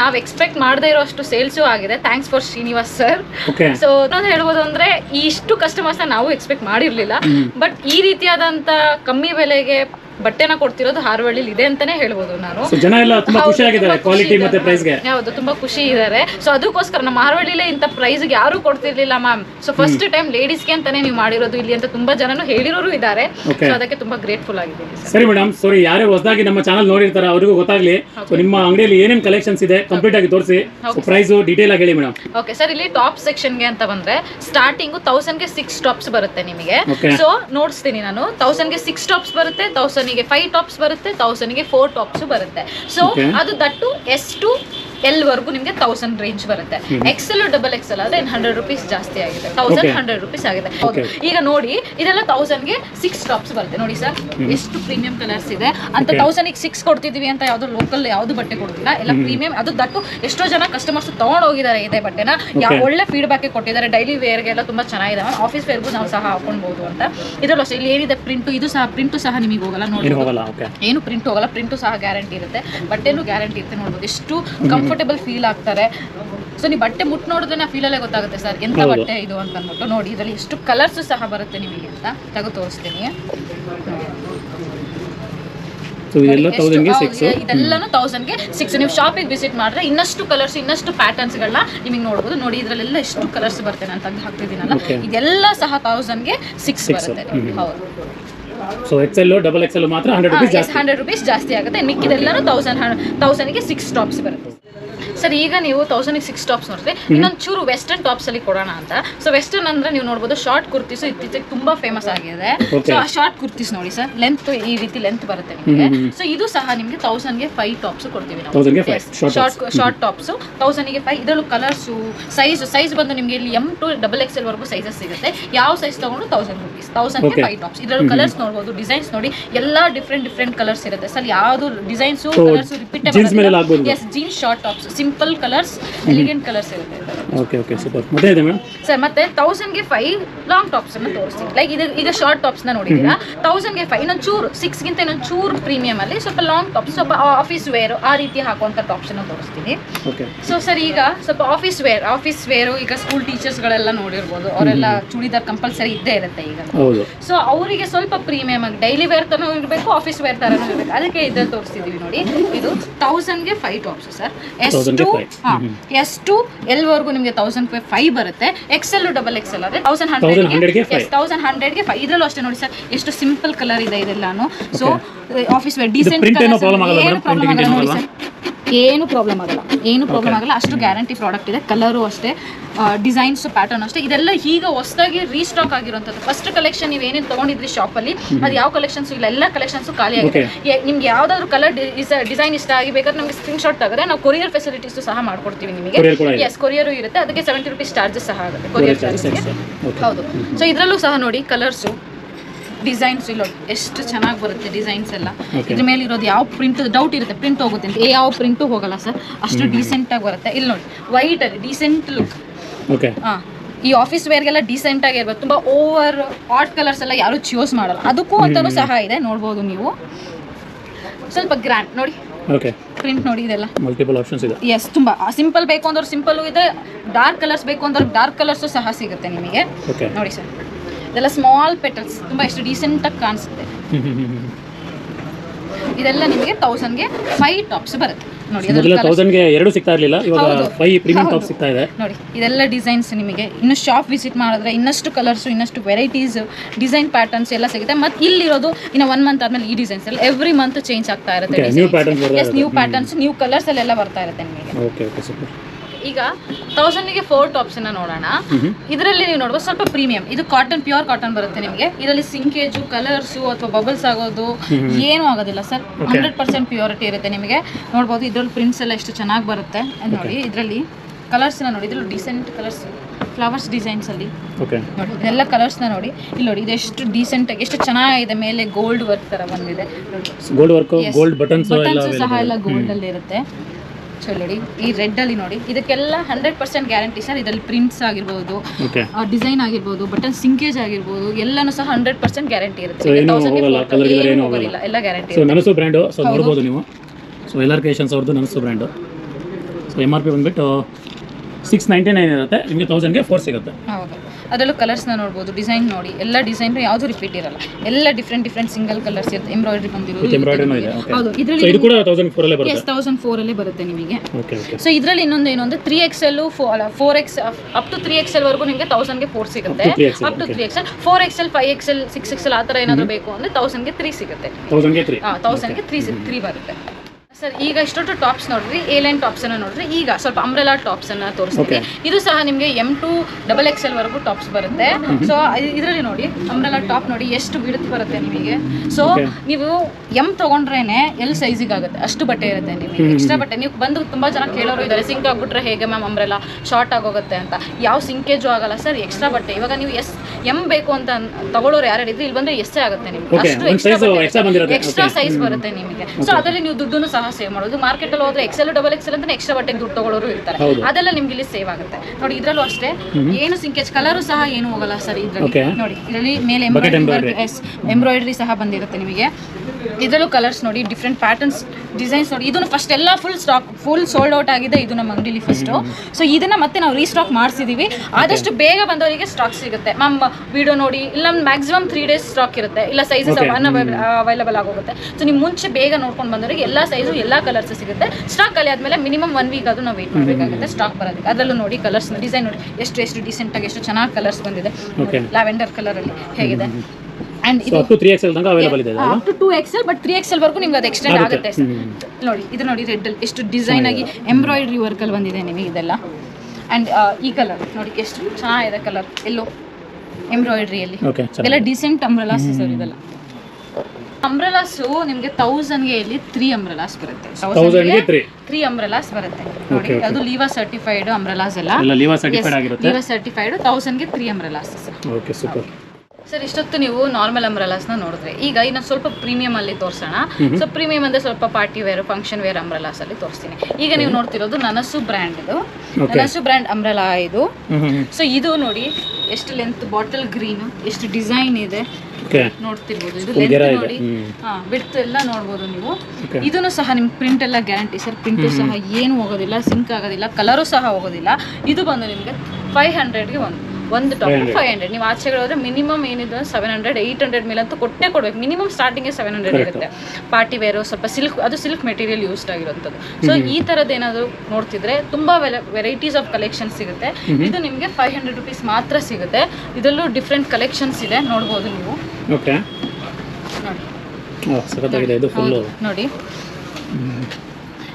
ನಾವ್ ಎಕ್ಸ್ಪೆಕ್ಟ್ ಮಾಡದೇ ಇರೋಷ್ಟು ಸೇಲ್ಸು ಆಗಿದೆ. Thanks for Srinivas sir okay so ಇನ್ನೊಂದು ಹೇಳ್ಬೋದು ಅಂದ್ರೆ ಇಷ್ಟು ಕಸ್ಟಮರ್ಸ್ ನಾವು ಎಕ್ಸ್ಪೆಕ್ಟ್ ಮಾಡಿರ್ಲಿಲ್ಲ. ಬಟ್ ಈ ರೀತಿಯಾದಂತ ಕಮ್ಮಿ ಬೆಲೆಗೆ ಬಟ್ಟೆನ ಕೊಡ್ತಿರೋದು ಹಾರವಳ್ಳಿಲಿ ಇದೆ ಅಂತಾನೆ ಹೇಳ್ಬೋದು ನಾನು. ಜನ ಎಲ್ಲ ತುಂಬಾ ಹೌದು, ಖುಷಿಯಾಗಿದ್ದಾರೆ ತುಂಬಾ ಖುಷಿ ಕ್ವಾಲಿಟಿ ಮತ್ತೆ. ಪ್ರೈಸ್ಗೆ ಹೌದು ತುಂಬಾ ಖುಷಿ ಇದ್ದಾರೆ. ಸೊ ಅದಕ್ಕೋಸ್ಕರ ನಮ್ಮ ಹಾರವಳ್ಳಿಲೇ ಇಂಥ ಪ್ರೈಸ್ಗೆ ಯಾರು ಕೊಡ್ತಿರ್ಲಿಲ್ಲ ಮ್ಯಾಮ್ ಸೊ ಫಸ್ಟ್ ಟೈಮ್ ಲೇಡೀಸ್ಗೆ ಅಂತಾನೆ ನೀವು ಮಾಡಿರೋದು ಇಲ್ಲಿ ಅಂತ ತುಂಬಾ ಜನನು ಹೇಳಿರೋರು ಇದ್ದಾರೆ. ಸೊ ಅದಕ್ಕೆ ತುಂಬಾ ಗ್ರೇಟ್ಫುಲ್ ಆಗಿದ್ದೀನಿ ಸರ್ ಮೇಡಮ್ ಸಾರಿ ಯಾರೇ ಹೊಸದಾಗಿ ನಮ್ಮ ಚಾನಲ್ ನೋಡಿರ್ತಾರೆ ಅವರಿಗೂ ಗೊತ್ತಾಗ್ಲಿ. ಸೊ ನಿಮ್ಮ ಅಂಗಡಿಯಲ್ಲಿ ಏನೇನು ಕಲೆಕ್ಷನ್ಸ್ ಇದೆ ಕಂಪ್ಲೀಟ್ ಆಗಿ ತೋರಿಸಿ. ಪ್ರೈಸ್ ಡೀಟೇಲ್ ಆಗಿ ಹೇಳಿ ಮೇಡಮ್ ಓಕೆ ಸರ್ ಇಲ್ಲಿ ಟಾಪ್ ಸೆಕ್ಷನ್ಗೆ ಅಂತ ಬಂದ್ರೆ ಸ್ಟಾರ್ಟಿಂಗ್ ತೌಸಂಡ್ಗೆ ಸಿಕ್ಸ್ ಟಾಪ್ಸ್ ಬರುತ್ತೆ ನಿಮಗೆ. ಸೊ ನೋಡಿಸ್ತೀನಿ ನಾನು. ತೌಸಂಡ್ಗೆ ಸಿಕ್ಸ್ ಟಾಪ್ಸ್ ಬರುತ್ತೆ ತೌಸಂಡ್ಗೆ ಫೈವ್ ಟಾಪ್ಸ್ ಬರುತ್ತೆ ತೌಸಂಡ್ಗೆ ಫೋರ್ ಟಾಪ್ಸ್ ಬರುತ್ತೆ ಸೊ. ಅದು ದಟ್ಟು ಎಸ್ ಟು ಎಲ್ ವರ್ಗು ನಿಮಗೆ ತೌಸಂಡ್ ರೇಂಜ್ ಬರುತ್ತೆ ಎಕ್ಸೆಲ್ ಡಬಲ್ ಎಕ್ಸೆಲ್ ಆದ್ರೆ ಹಂಡ್ರೆಡ್ ರುಪೀಸ್ ಜಾಸ್ತಿ ಆಗಿದೆ. ತೌಸಂಡ್. ಹಂಡ್ರೆಡ್ ರುಪೀಸ್ ಆಗಿದೆ. ಹೌದು. ಈಗ ನೋಡಿ ಇದೆಲ್ಲ ತೌಸಂಡ್ಗೆ ಸಿಕ್ಸ್ ಟಾಪ್ಸ್ ಬರುತ್ತೆ. ನೋಡಿ ಸರ್ ಎಷ್ಟು ಪ್ರೀಮಿಯಂ ಕಲರ್ಸ್ ಇದೆ. ಅಂತ Okay. ತೌಸಂಡ್ ಸಿಕ್ಸ್ ಕೊಡ್ತಿದೀವಿ ಅಂತ ಯಾವ್ದು ಲೋಕಲ್ ಯಾವ್ದು ಬಟ್ಟೆ ಕೊಡ್ತಿಲ್ಲ. ಎಲ್ಲ ಪ್ರೀಮಿಯಂ ಅದು ದಟ್ಟು ಎಷ್ಟೋ ಜನ ಕಸ್ಟಮರ್ಸ್ ತಗೊಂಡ್ ಹೋಗಿದ್ದಾರೆ ಇದೆ ಬಟ್ಟೆನ. ಯಾವ. ಒಳ್ಳೆ ಫೀಡ್ಬ್ಯಾಕ್ ಕೊಟ್ಟಿದ್ದಾರೆ. ಡೈಲಿ ವೇರ್ಗೆಲ್ಲ ತುಂಬಾ ಚೆನ್ನಾಗಿದೆ. ಆಫೀಸ್ ವೇರ್ಗೂ ನಾವು ಸಹ ಹಾಕೊಳ್ಬಹುದು ಅಂತ. ಇದ್ರಲ್ಲಿ ಅಷ್ಟೇ ಇಲ್ಲಿ ಏನಿದೆ? ಪ್ರಿಂಟು ಇದು ಸಹ ಪ್ರಿಂಟು ಸಹ ನಿಮಗೆ ಹೋಗಲ್ಲ ನೋಡಿ ಏನು ಪ್ರಿಂಟ್ ಹೋಗಲ್ಲ ಪ್ರಿಂಟು ಸಹ ಗ್ಯಾರಂಟಿ ಇರುತ್ತೆ. ಬಟ್ಟೆನೂ ಗ್ಯಾರಂಟಿ ಇರುತ್ತೆ ನೋಡ್ಬೋದು. ಎಷ್ಟು ಕಂಫರ್ಟೇಬಲ್ ಫೀಲ್ ಆಗ್ತಾರೆ. ಸೊ ನೀವು ಬಟ್ಟೆ ಮುಟ್ ನೋಡಿದ್ರೆ ನಾ ಫೀಲಲ್ಲೇ ಗೊತ್ತಾಗುತ್ತೆ ಸರ್ ಎಂತ ಬಟ್ಟೆ ಇದು ಅಂತ ಅಂದ್ಬಿಟ್ಟು ನೋಡಿ. ಇದರಲ್ಲಿ ಎಷ್ಟು ಕಲರ್ಸ್ ಸಹ ಬರುತ್ತೆ ನಿಮಗೆ ಅಂತ ತೆಗೆದು ತೋರಿಸ್ತೀನಿ. ಇದೆಲ್ಲಾನು ತೌಸಂಡ್ಗೆ ಸಿಕ್ಸ್ ನೀವು ಶಾಪಿಗೆ ವಿಸಿಟ್ ಮಾಡಿದ್ರೆ ಇನ್ನಷ್ಟು ಕಲರ್ಸ್ ಇನ್ನಷ್ಟು ಪ್ಯಾಟರ್ನ್ಸ್ಗಳನ್ನ ನಿಮಗೆ ನೋಡ್ಬೋದು. ನೋಡಿ ಇದರಲ್ಲೆಲ್ಲ ಎಷ್ಟು ಕಲರ್ಸ್ ಬರ್ತೇನೆ ಅಂತ ತೆಗೆದು ಹಾಕ್ತಿದ್ದೀನಲ್ಲ. ಇದೆಲ್ಲ ಸಹ ತೌಸಂಡ್ಗೆ ಸಿಕ್ಸ್ ಬರುತ್ತೆ. ಹೌದು. ಸೊ ಎಕ್ಸೆಲ್ ಡಬಲ್ ಎಕ್ಸೆಲ್ ಮಾತ್ರ ಹಂಡ್ರೆಡ್ ರುಪೀಸ್ ಹಂಡ್ರೆಡ್ ರುಪೀಸ್ ಜಾಸ್ತಿ. ಆಗುತ್ತೆ. ಮಿಕ್ಕಿದೆಲ್ಲರೂ ತೌಸಂಡ್ ತೌಸಂಡ್ಗೆ ಸಿಕ್ಸ್ ಸ್ಟಾಪ್ಸ್ ಬರುತ್ತೆ. ಸರ್ ಈಗ ನೀವು ತೌಸಂಡ್ ಸಿಕ್ಸ್ ಟಾಪ್ಸ್ ನೋಡಿದ್ರೆ ಇನ್ನೊಂದು ಚೂರು ವೆಸ್ಟರ್ನ್ ಟಾಪ್ಸ್ ಅಲ್ಲಿ ಕೊಡೋಣ ಅಂತ. ಸೊ ವೆಸ್ಟರ್ನ್ ಅಂದ್ರೆ ನೀವು ನೋಡಬಹುದು ಶಾರ್ಟ್ ಕುರ್ತೀಸ್ ಇತ್ತೀಚೆಗೆ ತುಂಬಾ ಫೇಮಸ್ ಆಗಿದೆ. ಸೊ ಆ ಶಾರ್ಟ್ ಕುರ್ತೀಸ್ ನೋಡಿ ಸರ್ ಲೆಂತ್ ಈ ರೀತಿ ಲೆಂತ್ ಬರುತ್ತೆ ನಿಮಗೆ. ಸೊ ಇದು ಸಹ ನಿಮಗೆ ತೌಸಂಡ್ಗೆ ಫೈವ್ ಟಾಪ್ಸ್ ಕೊಡ್ತೀವಿ ನಾವು. ಶಾರ್ಟ್ ಶಾರ್ಟ್ ಟಾಪ್ಸ್ ತೌಸಂಡ್ಗೆ ಫೈವ್ ಇದರಲ್ಲೂ ಕಲರ್ಸು ಸೈಜ್ ಸೈಜ್ ಬಂದು ನಿಮಗೆ ಇಲ್ಲಿ M to double X L ವರೆಗೂ ಸೈಜಸ್ ಸಿಗುತ್ತೆ. ಯಾವ ಸೈಜ್ ತಗೊಂಡು ತೌಸಂಡ್ ರುಪೀಸ್ ತೌಸಂಡ್ಗೆ. ಫೈವ್ ಟಾಪ್ಸ್ ಇದರಲ್ಲೂ ಕಲರ್ಸ್ ನೋಡಬಹುದು ಡಿಸೈನ್ಸ್ ನೋಡಿ. ಎಲ್ಲ ಡಿಫ್ರೆಂಟ್ ಡಿಫ್ರೆಂಟ್ ಕಲರ್ಸ್ ಇರುತ್ತೆ. ಸರ್ ಯಾವುದು designs colours repeat yes jeans short tops simple colours elegant colours ಇರುತ್ತೆ. ಓಕೆ ಓಕೆ ಸೂಪರ್ ಮತ್ತೆ ಇದೆ ಮೇಡಮ್ ಸರ್ ಮತ್ತೆ ತೌಸಂಡ್ಗೆ ಫೈವ್ ಲಾಂಗ್ ಟಾಪ್ಸ್ ಅನ್ನು ತೋರಿಸ್ತೀನಿ. ಲೈಕ್ ಇದು ಈಗ ಶಾರ್ಟ್ ಟಾಪ್ಸ್ನ ನೋಡಿದ್ದೀರಾ ತೌಸಂಡ್ಗೆ ಫೈವ್ ಇನ್ನೊಂದು ಚೂರು ಸಿಕ್ಸ್ ಗಿಂತ ಇನ್ನೊಂದು ಚೂರು ಪ್ರೀಮಿಯಂ ಅಲ್ಲಿ ಸ್ವಲ್ಪ ಲಾಂಗ್ ಟಾಪ್ಸ್ ಸ್ವಲ್ಪ ಆಫೀಸ್ ವೇರ್ ಆ ರೀತಿ ಹಾಕುವಂತ ಟಾಪ್ಸ್ ಅನ್ನು ತೋರಿಸ್ತೀನಿ. ಓಕೆ ಸೊ ಸರ್ ಈಗ ಸ್ವಲ್ಪ ಆಫೀಸ್ ವೇರ್ ಆಫೀಸ್ ವೇರ್ ಈಗ ಸ್ಕೂಲ್ ಟೀಚರ್ಸ್ ಗಳೆಲ್ಲ ನೋಡಿರ್ಬೋದು. ಅವರೆಲ್ಲ ಚೂಡಿದಾರ್ ಕಂಪಲ್ಸರಿ ಇದ್ದೇ ಇರುತ್ತೆ ಈಗ. ಹೌದು. ಸೊ ಅವರಿಗೆ ಸ್ವಲ್ಪ ಪ್ರೀಮಿಯಂ ಆಗಿ ಡೈಲಿ ವೇರ್ ತನೂ ಇರಬೇಕು ಆಫೀಸ್ ವೇರ್ ತರನೂ ಇರಬೇಕು. ಅದಕ್ಕೆ ಇದ್ರಲ್ಲಿ ತೋರಿಸ್ತಿದೀವಿ ನೋಡಿ. ಇದು ತೌಸಂಡ್ಗೆ five tops sir yes 1000 to S to ಎಲ್ವರೆಗೂ ನಿಮಗೆ ತೌಸಂಡ್ ಫೈವ್ ಬರುತ್ತೆ. ಎಕ್ಸೆಲ್ ಡಬಲ್ ಎಕ್ಸೆಲ್ ಆದರೆ ತೌಸಂಡ್ 1100 ಗೆ ಹಂಡ್ರೆಡ್ಗೆ five. ತೌಸಂಡ್ ಹಂಡ್ರೆಡ್ಗೆ ಫೈವ್ ಇದರಲ್ಲೂ ಅಷ್ಟೇ ನೋಡಿ ಸರ್ ಎಷ್ಟು ಸಿಂಪಲ್ ಕಲರ್ ಇದೆ ಇದೆಲ್ಲಾನು. ಸೊ ಆಫೀಸ್ ವೇರ್ ಡಿಸೆಂಟ್ ಏನೋ? ಪ್ರಾಬ್ಲಮ್ ಆಗಲ್ಲ ನೋಡಿ ಸರ್ ಏನು ಪ್ರಾಬ್ಲಮ್ ಆಗಲ್ಲ. ಏನು ಪ್ರಾಬ್ಲಮ್ ಆಗಲ್ಲ. ಅಷ್ಟು ಗ್ಯಾರಂಟಿ ಪ್ರಾಡಕ್ಟ್ ಇದೆ ಕಲರು ಅಷ್ಟೇ ಡಿಸೈನ್ಸ್ ಪ್ಯಾಟರ್ನ್ ಅಷ್ಟೇ. ಇದೆಲ್ಲ ಈಗ ಹೊಸದಾಗಿ ರೀಸ್ಟಾಕ್ ಆಗಿರುವಂಥದ್ದು. ಫಸ್ಟ್ ಕಲೆಕ್ಷನ್ ನೀವು ಏನೇನು ತೊಗೊಂಡಿದ್ರಿ ಶಾಪಲ್ಲಿ ಅದು ಯಾವ ಕಲೆಕ್ಷನ್ಸ್ ಇಲ್ಲ ಎಲ್ಲ ಕಲೆಕ್ಷನ್ಸು ಖಾಲಿ ಆಗಿದೆ. ನಿಮ್ಗೆ ಯಾವ್ದಾದ್ರು ಕಲರ್ ಡಿಸೈನ್ ಇಷ್ಟ ಆಗಿ ಬೇಕಾದ್ರೆ ನಮಗೆ ಸ್ಕ್ರೀನ್ ಶಾಟ್ ತೆಗೆದ್ರೆ ನಾವು ಕೊರಿಯರ್ ಫೆಸಿಲಿಟೀಸ್ ಸಹ ಮಾಡ್ಕೊಡ್ತೀವಿ ನಿಮಗೆ. ಎಸ್ ಕೊರಿಯರು ಇರುತ್ತೆ. ಅದಕ್ಕೆ ಸೆವೆಂಟಿ ರುಪೀಸ್ ಚಾರ್ಜಸ್ ಸಹ ಆಗುತ್ತೆ. ಕೊರಿಯರ್ ಚಾರ್ಜಸ್ ಹೌದು. ಸೊ ಇದರಲ್ಲೂ ಸಹ ನೋಡಿ ಕಲರ್ಸು ಡಿಸೈನ್ಸ್ ಇಲ್ಲ. ಎಷ್ಟು ಚೆನ್ನಾಗಿ ಬರುತ್ತೆ ಡಿಸೈನ್ಸ್ ಎಲ್ಲ. ಇದ್ರ ಮೇಲೆ ಇರೋದು ಯಾವ ಪ್ರಿಂಟ್ ಡೌಟ್ ಇರುತ್ತೆ ಪ್ರಿಂಟ್ ಹೋಗುತ್ತೆ ಅಂತ. ಯಾವ ಪ್ರಿಂಟು ಹೋಗಲ್ಲ ಸರ್ ಅಷ್ಟು ಡೀಸೆಂಟ್ ಆಗಿ ಬರುತ್ತೆ. ಇಲ್ಲಿ ನೋಡಿ ವೈಟ್ ಅಲ್ಲಿ ಡೀಸೆಂಟ್ ಲುಕ್ ಓಕೆ ಹಾ. ಈ ಆಫೀಸ್ ವೇರ್ಗೆಲ್ಲ ಡೀಸೆಂಟ್ ಆಗಿ ತುಂಬ ತುಂಬಾ ಓವರ್ ಹಾಟ್ ಕಲರ್ಸ್ ಎಲ್ಲ ಯಾರು ಚೂಸ್ ಮಾಡಲ್ಲ. ಅದಕ್ಕೂ ಅಂತಾನೂ ಸಹ ಇದೆ ನೋಡ್ಬೋದು ನೀವು. ಸ್ವಲ್ಪ ಗ್ರ್ಯಾಂಡ್ ನೋಡಿ. ಓಕೆ ಪ್ರಿಂಟ್ ನೋಡಿ ಇದೆಲ್ಲ. ಮಲ್ಟಿಪಲ್ ಆಪ್ಷನ್ಸ್ ಇದೆ. ಎಸ್ ತುಂಬ. ಸಿಂಪಲ್ ಬೇಕು ಅಂದ್ರೆ ಸಿಂಪಲ್ ಇದೆ. ಡಾರ್ಕ್ ಕಲರ್ಸ್ ಬೇಕು ಅಂದ್ರೆ ಡಾರ್ಕ್ ಕಲರ್ಸು ಸಹ ಸಿಗುತ್ತೆ ನಿಮಗೆ. ನೋಡಿ ಸರ್ ಇದೆಲ್ಲ ಸ್ಮಾಲ್ ಪೆಟಲ್ಸ್ ತುಂಬ ಎಷ್ಟು ಡೀಸೆಂಟಾಗಿ ಕಾಣಿಸುತ್ತೆ. ಇದೆಲ್ಲ ನಿಮಗೆ ತೌಸಂಡ್ಗೆ ಫೈವ್ ಟಾಪ್ಸ್ ಬರುತ್ತೆ. ನೋಡಿ ಮೊದಲ ಅದ್ರಲ್ಲಿ colours- ಎರಡು ಸಿಗ್ತಾ ಇರಲಿಲ್ಲ ಇವಾಗ ಹೌದು. ಫೈವ್ ಪ್ರೀಮಿಯಂ ಟಾಪ್ ಸಿಗ್ತಾ ಇದೆ. ನೋಡಿ ಇದೆಲ್ಲ ಡಿಸೈನ್ಸ್ ನಿಮಗೆ. ಇನ್ನು ಶಾಪ್ ವಿಸಿಟ್ ಮಾಡಿದ್ರೆ ಇನ್ನಷ್ಟು ಕಲರ್ಸ್ ಇನ್ನಷ್ಟು ವೆರೈಟೀಸ್ ಡಿಸೈನ್ ಪ್ಯಾಟರ್ನ್ಸ್ ಎಲ್ಲ ಸಿಗುತ್ತೆ. ಮತ್ತೆ ಇಲ್ಲಿರೋದು ಇನ್ನು ಒನ್ ಮಂತ್ ಆದ್ಮೇಲೆ ಈ ಡಿಸೈನ್ಸ್ ಎಲ್ಲ ಎವ್ರಿ ಮಂತ್ ಚೇಂಜ್ ಆಗ್ತಾ ಇರುತ್ತೆ ನ್ಯೂ ಪ್ಯಾಟರ್ನ್ಸ್ ನ್ಯೂ ಕಲರ್ಸ್ ಅಲ್ಲೆಲ್ಲ ಬರ್ತಾ ಇರುತ್ತೆ ನಿಮಗೆ. ಓಕೆ ಓಕೆ ಸೂಪರ್ ಈಗ ಗೆ ಫೋರ್ ಟಾಪ್ಸ್ ಅನ್ನ ನೋಡೋಣ. ಇದರಲ್ಲಿ ನೀವು ನೋಡ್ಬೋದು ಸ್ವಲ್ಪ ಪ್ರೀಮಿಯಂ ಇದು ಕಾಟನ್ ಪ್ಯೂರ್ ಕಾಟನ್ ಬರುತ್ತೆ ನಿಮಗೆ. ಇದರಲ್ಲಿ ಸಿಂಕೇಜು ಕಲರ್ಸ್ ಅಥವಾ ಬಬಲ್ಸ್ ಆಗೋದು ಏನು ಆಗೋದಿಲ್ಲ ಸರ್ ಹಂಡ್ರೆಡ್ ಪರ್ಸೆಂಟ್ ಪ್ಯೂರಿಟಿ ಇರುತ್ತೆ ನಿಮಗೆ. ನೋಡ್ಬೋದು ಇದ್ರಲ್ಲಿ ಪ್ರಿಂಟ್ಸ್ ಎಲ್ಲ ಎಷ್ಟು ಚೆನ್ನಾಗಿ ಬರುತ್ತೆ. ನೋಡಿ ಇದರಲ್ಲಿ ಕಲರ್ಸ್ನ ನೋಡಿ ಇದ್ರಲ್ಲಿ ಡಿಸೆಂಟ್ ಕಲರ್ಸ್ ಫ್ಲವರ್ಸ್ ಡಿಸೈನ್ಸ್ ಅಲ್ಲಿ. ನೋಡಿ ಇದೆಲ್ಲ ಕಲರ್ಸ್ನ ನೋಡಿ. ಇಲ್ಲಿ ನೋಡಿ ಇದೆಷ್ಟು ಡೀಸೆಂಟ್ ಆಗಿ ಎಷ್ಟು ಚೆನ್ನಾಗಿದೆ ಮೇಲೆ ಗೋಲ್ಡ್ ವರ್ಕ್ ತರ ಬಂದಿದೆ. ಗೋಲ್ಡ್ ವರ್ಕ್ ಗೋಲ್ಡ್ ಬಟನ್ಸ್ ಸಹ ಎಲ್ಲ ಗೋಲ್ಡ್ ಅಲ್ಲಿ ಇರುತ್ತೆ ಸೊ ನೋಡಿ ಈ ರೆಡ್ ಅಲ್ಲಿ ನೋಡಿ. ಇದಕ್ಕೆಲ್ಲ ಹಂಡ್ರೆಡ್ ಪರ್ಸೆಂಟ್ ಗ್ಯಾರಂಟಿ ಸರ್. ಇದರಲ್ಲಿ ಪ್ರಿಂಟ್ಸ್ ಆಗಿರ್ಬೋದು ಡಿಸೈನ್ ಆಗಿರ್ಬೋದು ಬಟನ್ ಸಿಂಕೇಜ್ ಆಗಿರ್ಬೋದು ಎಲ್ಲಾನು ಸಹ ಹಂಡ್ರೆಡ್ ಪರ್ಸೆಂಟ್ ಗ್ಯಾರಂಟಿ ಇರುತ್ತೆ. So, ಏನೂ 1000 ಗೆ ಹೋಗಲ್ಲ, photo, colour ಗಿಲರ್ ಏನೂ ಏನೂ ಹೋಗೋದಿಲ್ಲ ಎಲ್ಲ guarantee so Nanasu brand so ನೋಡ್ಬೋದು ನೀವು. ಸೊ ಎಲ್ ಆರ್ ಕ್ರಿಯೇಷನ್ಸ್ ಅವ್ರದ್ದು Nanasu brand so M R P ಬಂದುಬಿಟ್ಟು ಸಿಕ್ಸ್ ನೈಂಟಿ ನೈನ್ ಇರುತ್ತೆ. ನಿಮಗೆ ತೌಸಂಡ್ಗೆ ಫೋರ್ ಸಿಗುತ್ತೆ. ಹೌದು. ಅದರಲ್ಲೂ ಕಲರ್ಸ್ನ ನೋಡ್ಬೋದು ಡಿಸೈನ್ ನೋಡಿ. ಎಲ್ಲ ಡಿಸೈನ್ ಯಾವುದು ರಿಪೀಟ್ ಇರಲ್ಲ. ಎಲ್ಲ ಡಿಫ್ರೆಂಟ್ ಡಿಫ್ರೆಂಟ್ ಸಿಂಗಲ್ ಕಲರ್ಸ್ ಇರುತ್ತೆ. ಎಂಬ್ರಾಯ್ಡ್ರಿ ಬಂದಿರೋದು ಎಂಬ್ರಾಯ್ಡ್ರಿನೂ ಇದೆ. ಹೌದು ಸೊ ಇದರಲ್ಲಿ ಇದು ಕೂಡ ತೌಸಂಡ್ ಫೋರಲ್ಲೇ ಬರುತ್ತೆ? ಎಸ್ ತೌಸಂಡ್ ಫೋರಲ್ಲೇ ಬರುತ್ತೆ ನಿಮಗೆ. ಓಕೆ ಓಕೆ ಸೊ ಇದರಲ್ಲಿ ಇನ್ನೊಂದು ಏನು ಅಂದರೆ three XL four X up to three XL ವರೆಗೂ ನಿಮಗೆ ತೌಸಂಡ್ಗೆ ಫೋರ್ ಸಿಗುತ್ತೆ. Up to 3XL, up to three XL four XL five XL six XL ಆ ತರ ಏನಾದರೂ ಬೇಕು ಅಂದ್ರೆ ತೌಸಂಡ್ಗೆ ತ್ರೀ ಸಿಗುತ್ತೆ. ತೌಸಂಡ್ಗೆ ತ್ರೀ ಹಾಂ ತೌಸಂಡ್ಗೆ ತ್ರೀ ತ್ರೀ ಬರುತ್ತೆ. ಸರ್ ಈಗ ಇಷ್ಟೊಟ್ಟು ಟಾಪ್ಸ್ ನೋಡ್ರಿ ಎ ಲೈನ್ ಟಾಪ್ಸ್ ಅನ್ನ ನೋಡ್ರಿ. ಈಗ ಸ್ವಲ್ಪ ಅಂಬ್ರೆಲಾ ಟಾಪ್ಸ್ ಅನ್ನ ತೋರಿಸ್ತೀನಿ. ಇದು ಸಹ ನಿಮಗೆ M to double X L ವರೆಗೂ ಟಾಪ್ಸ್ ಬರುತ್ತೆ. ಸೊ ಇದರಲ್ಲಿ ನೋಡಿ ಅಂಬ್ರೆಲಾ ಟಾಪ್ ನೋಡಿ ಎಷ್ಟು ಬಿಡುತ್ತೆ ಬರುತ್ತೆ ನಿಮಗೆ. ಸೊ ನೀವು ಎಂ ತಗೊಂಡ್ರೇನೆ ಎಲ್ ಸೈಜಿಗೆ ಆಗುತ್ತೆ. ಅಷ್ಟು ಬಟ್ಟೆ ಇರುತ್ತೆ ನಿಮಗೆ. ಎಕ್ಸ್ಟ್ರಾ ಬಟ್ಟೆ. ನೀವು ಬಂದು ತುಂಬಾ ಜನ ಕೇಳೋರು ಇದ್ದಾರೆ ಸಿಂಕ್ ಆಗ್ಬಿಟ್ರೆ ಹೇಗೆ ಮ್ಯಾಮ್ ಅಂಬ್ರೆಲಾ ಶಾರ್ಟ್ ಆಗೋಗುತ್ತೆ ಅಂತ? ಯಾವ ಸಿಂಕೇಜು ಆಗಲ್ಲ ಸರ್ ಎಕ್ಸ್ಟ್ರಾ ಬಟ್ಟೆ. ಇವಾಗ ನೀವು ಎಸ್ ಎಂ ಬೇಕು ಅಂತ ತಗೊಳ್ಳೋರು ಯಾರು ಇದ್ರೆ ಇಲ್ಲಿ ಬಂದ್ರೆ ಎಸ್ ಆಗುತ್ತೆ ನಿಮ್ಗೆ. ಅಷ್ಟು ಬಂದಿರುತ್ತೆ. ಎಕ್ಸ್ಟ್ರಾ ಸೈಜ್ ಬರುತ್ತೆ ನಿಮಗೆ. ಸೊ ಅದರಲ್ಲಿ ನೀವು ದುಡ್ಡು ಸಹ ಸೇವ್ ಮಾಡೋದು. ಮಾರ್ಕೆಟ್ ಅಲ್ಲಿ ಹೋದ್ರೆ ಎಕ್ಸೆಲ್ ಡಬಲ್ ಎಕ್ಸೆಲ್ ಅಂತ ಎಕ್ಸ್ಟ್ರಾ ಬಟ್ಟೆಗೆ ದುಡ್ಡು ತಗೊಳ್ಳೋರು ಇರ್ತಾರೆ. ಅದೆಲ್ಲ ನಿಮ್ಗೆ ಇಲ್ಲಿ ಸೇವ್ ಆಗುತ್ತೆ. ನೋಡಿ ಇದ್ರಲ್ಲೂ ಅಷ್ಟೇ. ಏನು ಸಿಂಕೇಜ್ ಕಲರು ಸಹ ಏನು ಹೋಗಲ್ಲ ಸರ್ ಇದರಲ್ಲಿ. ನೋಡಿ ಇದರಲ್ಲಿ ಮೇಲೆ Bucket ಎಂಬ್ರಾಯ್ಡ್ರಿ ಎಸ್ ಎಂಬ್ರಾಯ್ಡ್ರಿ ಸಹ ಬಂದಿರುತ್ತೆ ನಿಮಗೆ. ಇದರಲ್ಲೂ ಕಲರ್ಸ್ ನೋಡಿ ಡಿಫ್ರೆಂಟ್ ಪ್ಯಾಟರ್ನ್ಸ್ ಡಿಸೈನ್ಸ್ ನೋಡಿ. ಇದನ್ನು ಫಸ್ಟ್ ಎಲ್ಲ full stock full sold out ಆಗಿದೆ ಇದು ನಮ್ಮ ಅಂಗಡಿಲಿ ಫಸ್ಟು ಸೊ ಇದನ್ನ ಮತ್ತೆ ನಾವು ರೀಸ್ಟಾಕ್ ಮಾಡಿಸಿದೀವಿ. ಆದಷ್ಟು ಬೇಗ ಬಂದವರಿಗೆ ಸ್ಟಾಕ್ ಸಿಗುತ್ತೆ. ಮ್ಯಾಮ್ ವಿಡಿಯೋ ನೋಡಿ ಇಲ್ಲ ಮ್ಯಾಕ್ಸಿಮಮ್ ತ್ರೀ ಡೇಸ್ ಸ್ಟಾಕ್ ಇರುತ್ತೆ. ಇಲ್ಲ ಸೈಜಸ್ ಅವೈಲೇಬಲ್ ಅವೈಲಬಲ್ ಆಗೋಗುತ್ತೆ. ಸೊ ನೀವು ಮುಂಚೆ ಬೇಗ ನೋಡ್ಕೊಂಡು ಬಂದವರಿಗೆ ಎಲ್ಲ ಸೈಜು ಎಲ್ಲ ಕಲರ್ಸ್ ಸಿಗುತ್ತೆ. ಸ್ಟಾಕ್ ಅಲ್ಲಿ ಆದಮೇಲೆ ಮಿನಿಮಮ್ ಒನ್ ವೀಕ್ ಅದು ನಾವು ವೇಟ್ ಮಾಡಬೇಕಾಗುತ್ತೆ ಸ್ಟಾಕ್ ಬರೋದಕ್ಕೆ. ಅದರಲ್ಲೂ ನೋಡಿ ಕಲರ್ಸ್ ಡಿಸೈನ್ ನೋಡಿ. ಎಷ್ಟು ಎಷ್ಟು ಡಿಸೆಂಟಾಗಿ ಎಷ್ಟು ಚೆನ್ನಾಗಿ ಕಲರ್ಸ್ ಬಂದಿದೆ. ಲ್ಯಾವೆಂಡರ್ ಕಲರಲ್ಲಿ ಹೇಗಿದೆ. ಅಂಡ್ ಇದು ಟು ತ್ರೀ ಎಕ್ಸೆಲ್ ತನಕ ಅವೈಲೇಬಲ್ ಇದೆ up to two XL but three XL ವರೆಗೂ ನಿಮ್ಗೆ ಅದು ಎಕ್ಸ್ಟೆಂಡ್ ಆಗುತ್ತೆ. ಸರ್ ನೋಡಿ ಇದು ನೋಡಿ ರೆಡ್ ಎಷ್ಟು ಡಿಸೈನ್ ಆಗಿ ಎಂಬ್ರಾಯ್ಡ್ರಿ ವರ್ಕ್ ಅಲ್ಲಿ ಬಂದಿದೆ ನಿಮಗೆ ಇದೆಲ್ಲ. ಅಂಡ್ ಈ ಕಲರ್ ನೋಡಿ ಎಷ್ಟು ಚೆನ್ನಾಗಿದೆ ಕಲರ್ ಎಲ್ಲೋ ಎಂಬ್ರಾಯ್ಡ್ರಿಯಲ್ಲಿ ಎಲ್ಲ ಡಿಸೆಂಟ್ ಅಂಬ್ರಲಾಸ್ ಸರ್ ಇದೆಲ್ಲ. ಅಂಬ್ರಲಾಸು ನಿಮಗೆ ತೌಸಂಡ್ಗೆ ಇಲ್ಲಿ ತ್ರೀ ಅಂಬ್ರಲಾಸ್ ಬರುತ್ತೆ. ತೌಸಂಡ್ಗೆ ತ್ರೀ ಅಂಬ್ರಲಾಸ್ ಬರುತ್ತೆ. ನೋಡಿ ಅದು ಲೀವಾ ಸರ್ಟಿಫೈಡ್ ಅಂಬ್ರಲಾಸ್ ಎಲ್ಲ. Liva certified ತೌಸಂಡ್ಗೆ three umbrellas sir. Okay super sir ಇಷ್ಟೊತ್ತು ನೀವು ನಾರ್ಮಲ್ ಅಂಬ್ರಲಾಸ್ನ ನೋಡಿದ್ರೆ. ಈಗ ಇನ್ನೊಂದು ಸ್ವಲ್ಪ ಪ್ರೀಮಿಯಂ ಅಲ್ಲಿ ತೋರಿಸೋಣ. ಸೊ ಪ್ರೀಮಿಯಂ ಅಂದ್ರೆ ಸ್ವಲ್ಪ party wear function wear umbrellas ಅಲ್ಲಿ ತೋರಿಸ್ತೀನಿ. ಈಗ ನೀವು ನೋಡ್ತಿರೋದು ನನಸು ಬ್ರ್ಯಾಂಡ್ ಇದು. ನನಸು ಬ್ರ್ಯಾಂಡ್ ಅಂಬ್ರಲಾ ಇದು. ಸೊ ಇದು ನೋಡಿ ಎಷ್ಟು ಲೆಂತ್ ಬಾಟಲ್ ಗ್ರೀನ್ ಎಷ್ಟು ಡಿಸೈನ್ ಇದೆ. ನೋಡ್ತಿರ್ಬೋದು. ಇದು ಲೆಂತ್ ನೋಡಿ. ಹಾ ಬಿಡ್ತ್ ಎಲ್ಲ ನೋಡ್ಬೋದು ನೀವು. ಇದನ್ನು ಸಹ ನಿಮ್ಗೆ ಪ್ರಿಂಟ್ ಎಲ್ಲ ಗ್ಯಾರಂಟಿ ಸರ್ ಪ್ರಿಂಟು ಸಹ ಏನು ಹೋಗೋದಿಲ್ಲ ಸಿಂಕ್ ಆಗೋದಿಲ್ಲ ಕಲರು ಸಹ ಹೋಗೋದಿಲ್ಲ. ಇದು ಬಂದು ನಿಮಗೆ ಫೈವ್ ಹಂಡ್ರೆಡ್ಗೆ ಒಂದು. ಒಂದು ಟಾಪ್ ಫೈವ್ ಹಂಡ್ರೆಡ್ ನೀವು ಆಚೆಗಳು ಹೋದ್ರೆ ಮಿನಿಮಮ್ ಏನಿದೆ ಸೆವೆನ್ ಹಂಡ್ರೆಡ್ ಏಯ್ಟ್ ಹಂಡ್ರೆಡ್ ಮೇಲೆ ಅಂತೂ ಕೊಟ್ಟೆ ಕೊಡ್ಬೇಕು. ಮಿನಿಮಮ್ ಸ್ಟಾರ್ಟಿಂಗ್ ಸೆವೆನ್ ಹಂಡ್ರೆಡ್ ಇರುತ್ತೆ. ಪಾರ್ಟಿ ವೇರು ಸ್ವಲ್ಪ ಸಿಲ್ಕ್ ಅದು ಸಿಲ್ಕ್ ಮೆಟೀರಿಯಲ್ ಯೂಸ್ಡ್ ಆಗಿರುವಂಥದ್ದು. ಸೊ ಈ ಥರದ್ದು ಏನಾದರೂ ನೋಡ್ತಿದ್ರೆ ತುಂಬ ವೆರೈಟೀಸ್ ಆಫ್ ಕಲೆಕ್ಷನ್ ಸಿಗುತ್ತೆ. ಇದು ನಿಮಗೆ ಫೈವ್ ಹಂಡ್ರೆಡ್ ರುಪೀಸ್ ಮಾತ್ರ ಸಿಗುತ್ತೆ. ಇದರಲ್ಲೂ ಡಿಫ್ರೆಂಟ್ ಕಲೆಕ್ಷನ್ಸ್ ಇದೆ. ನೋಡ್ಬೋದು ನೀವು. ನೋಡಿ.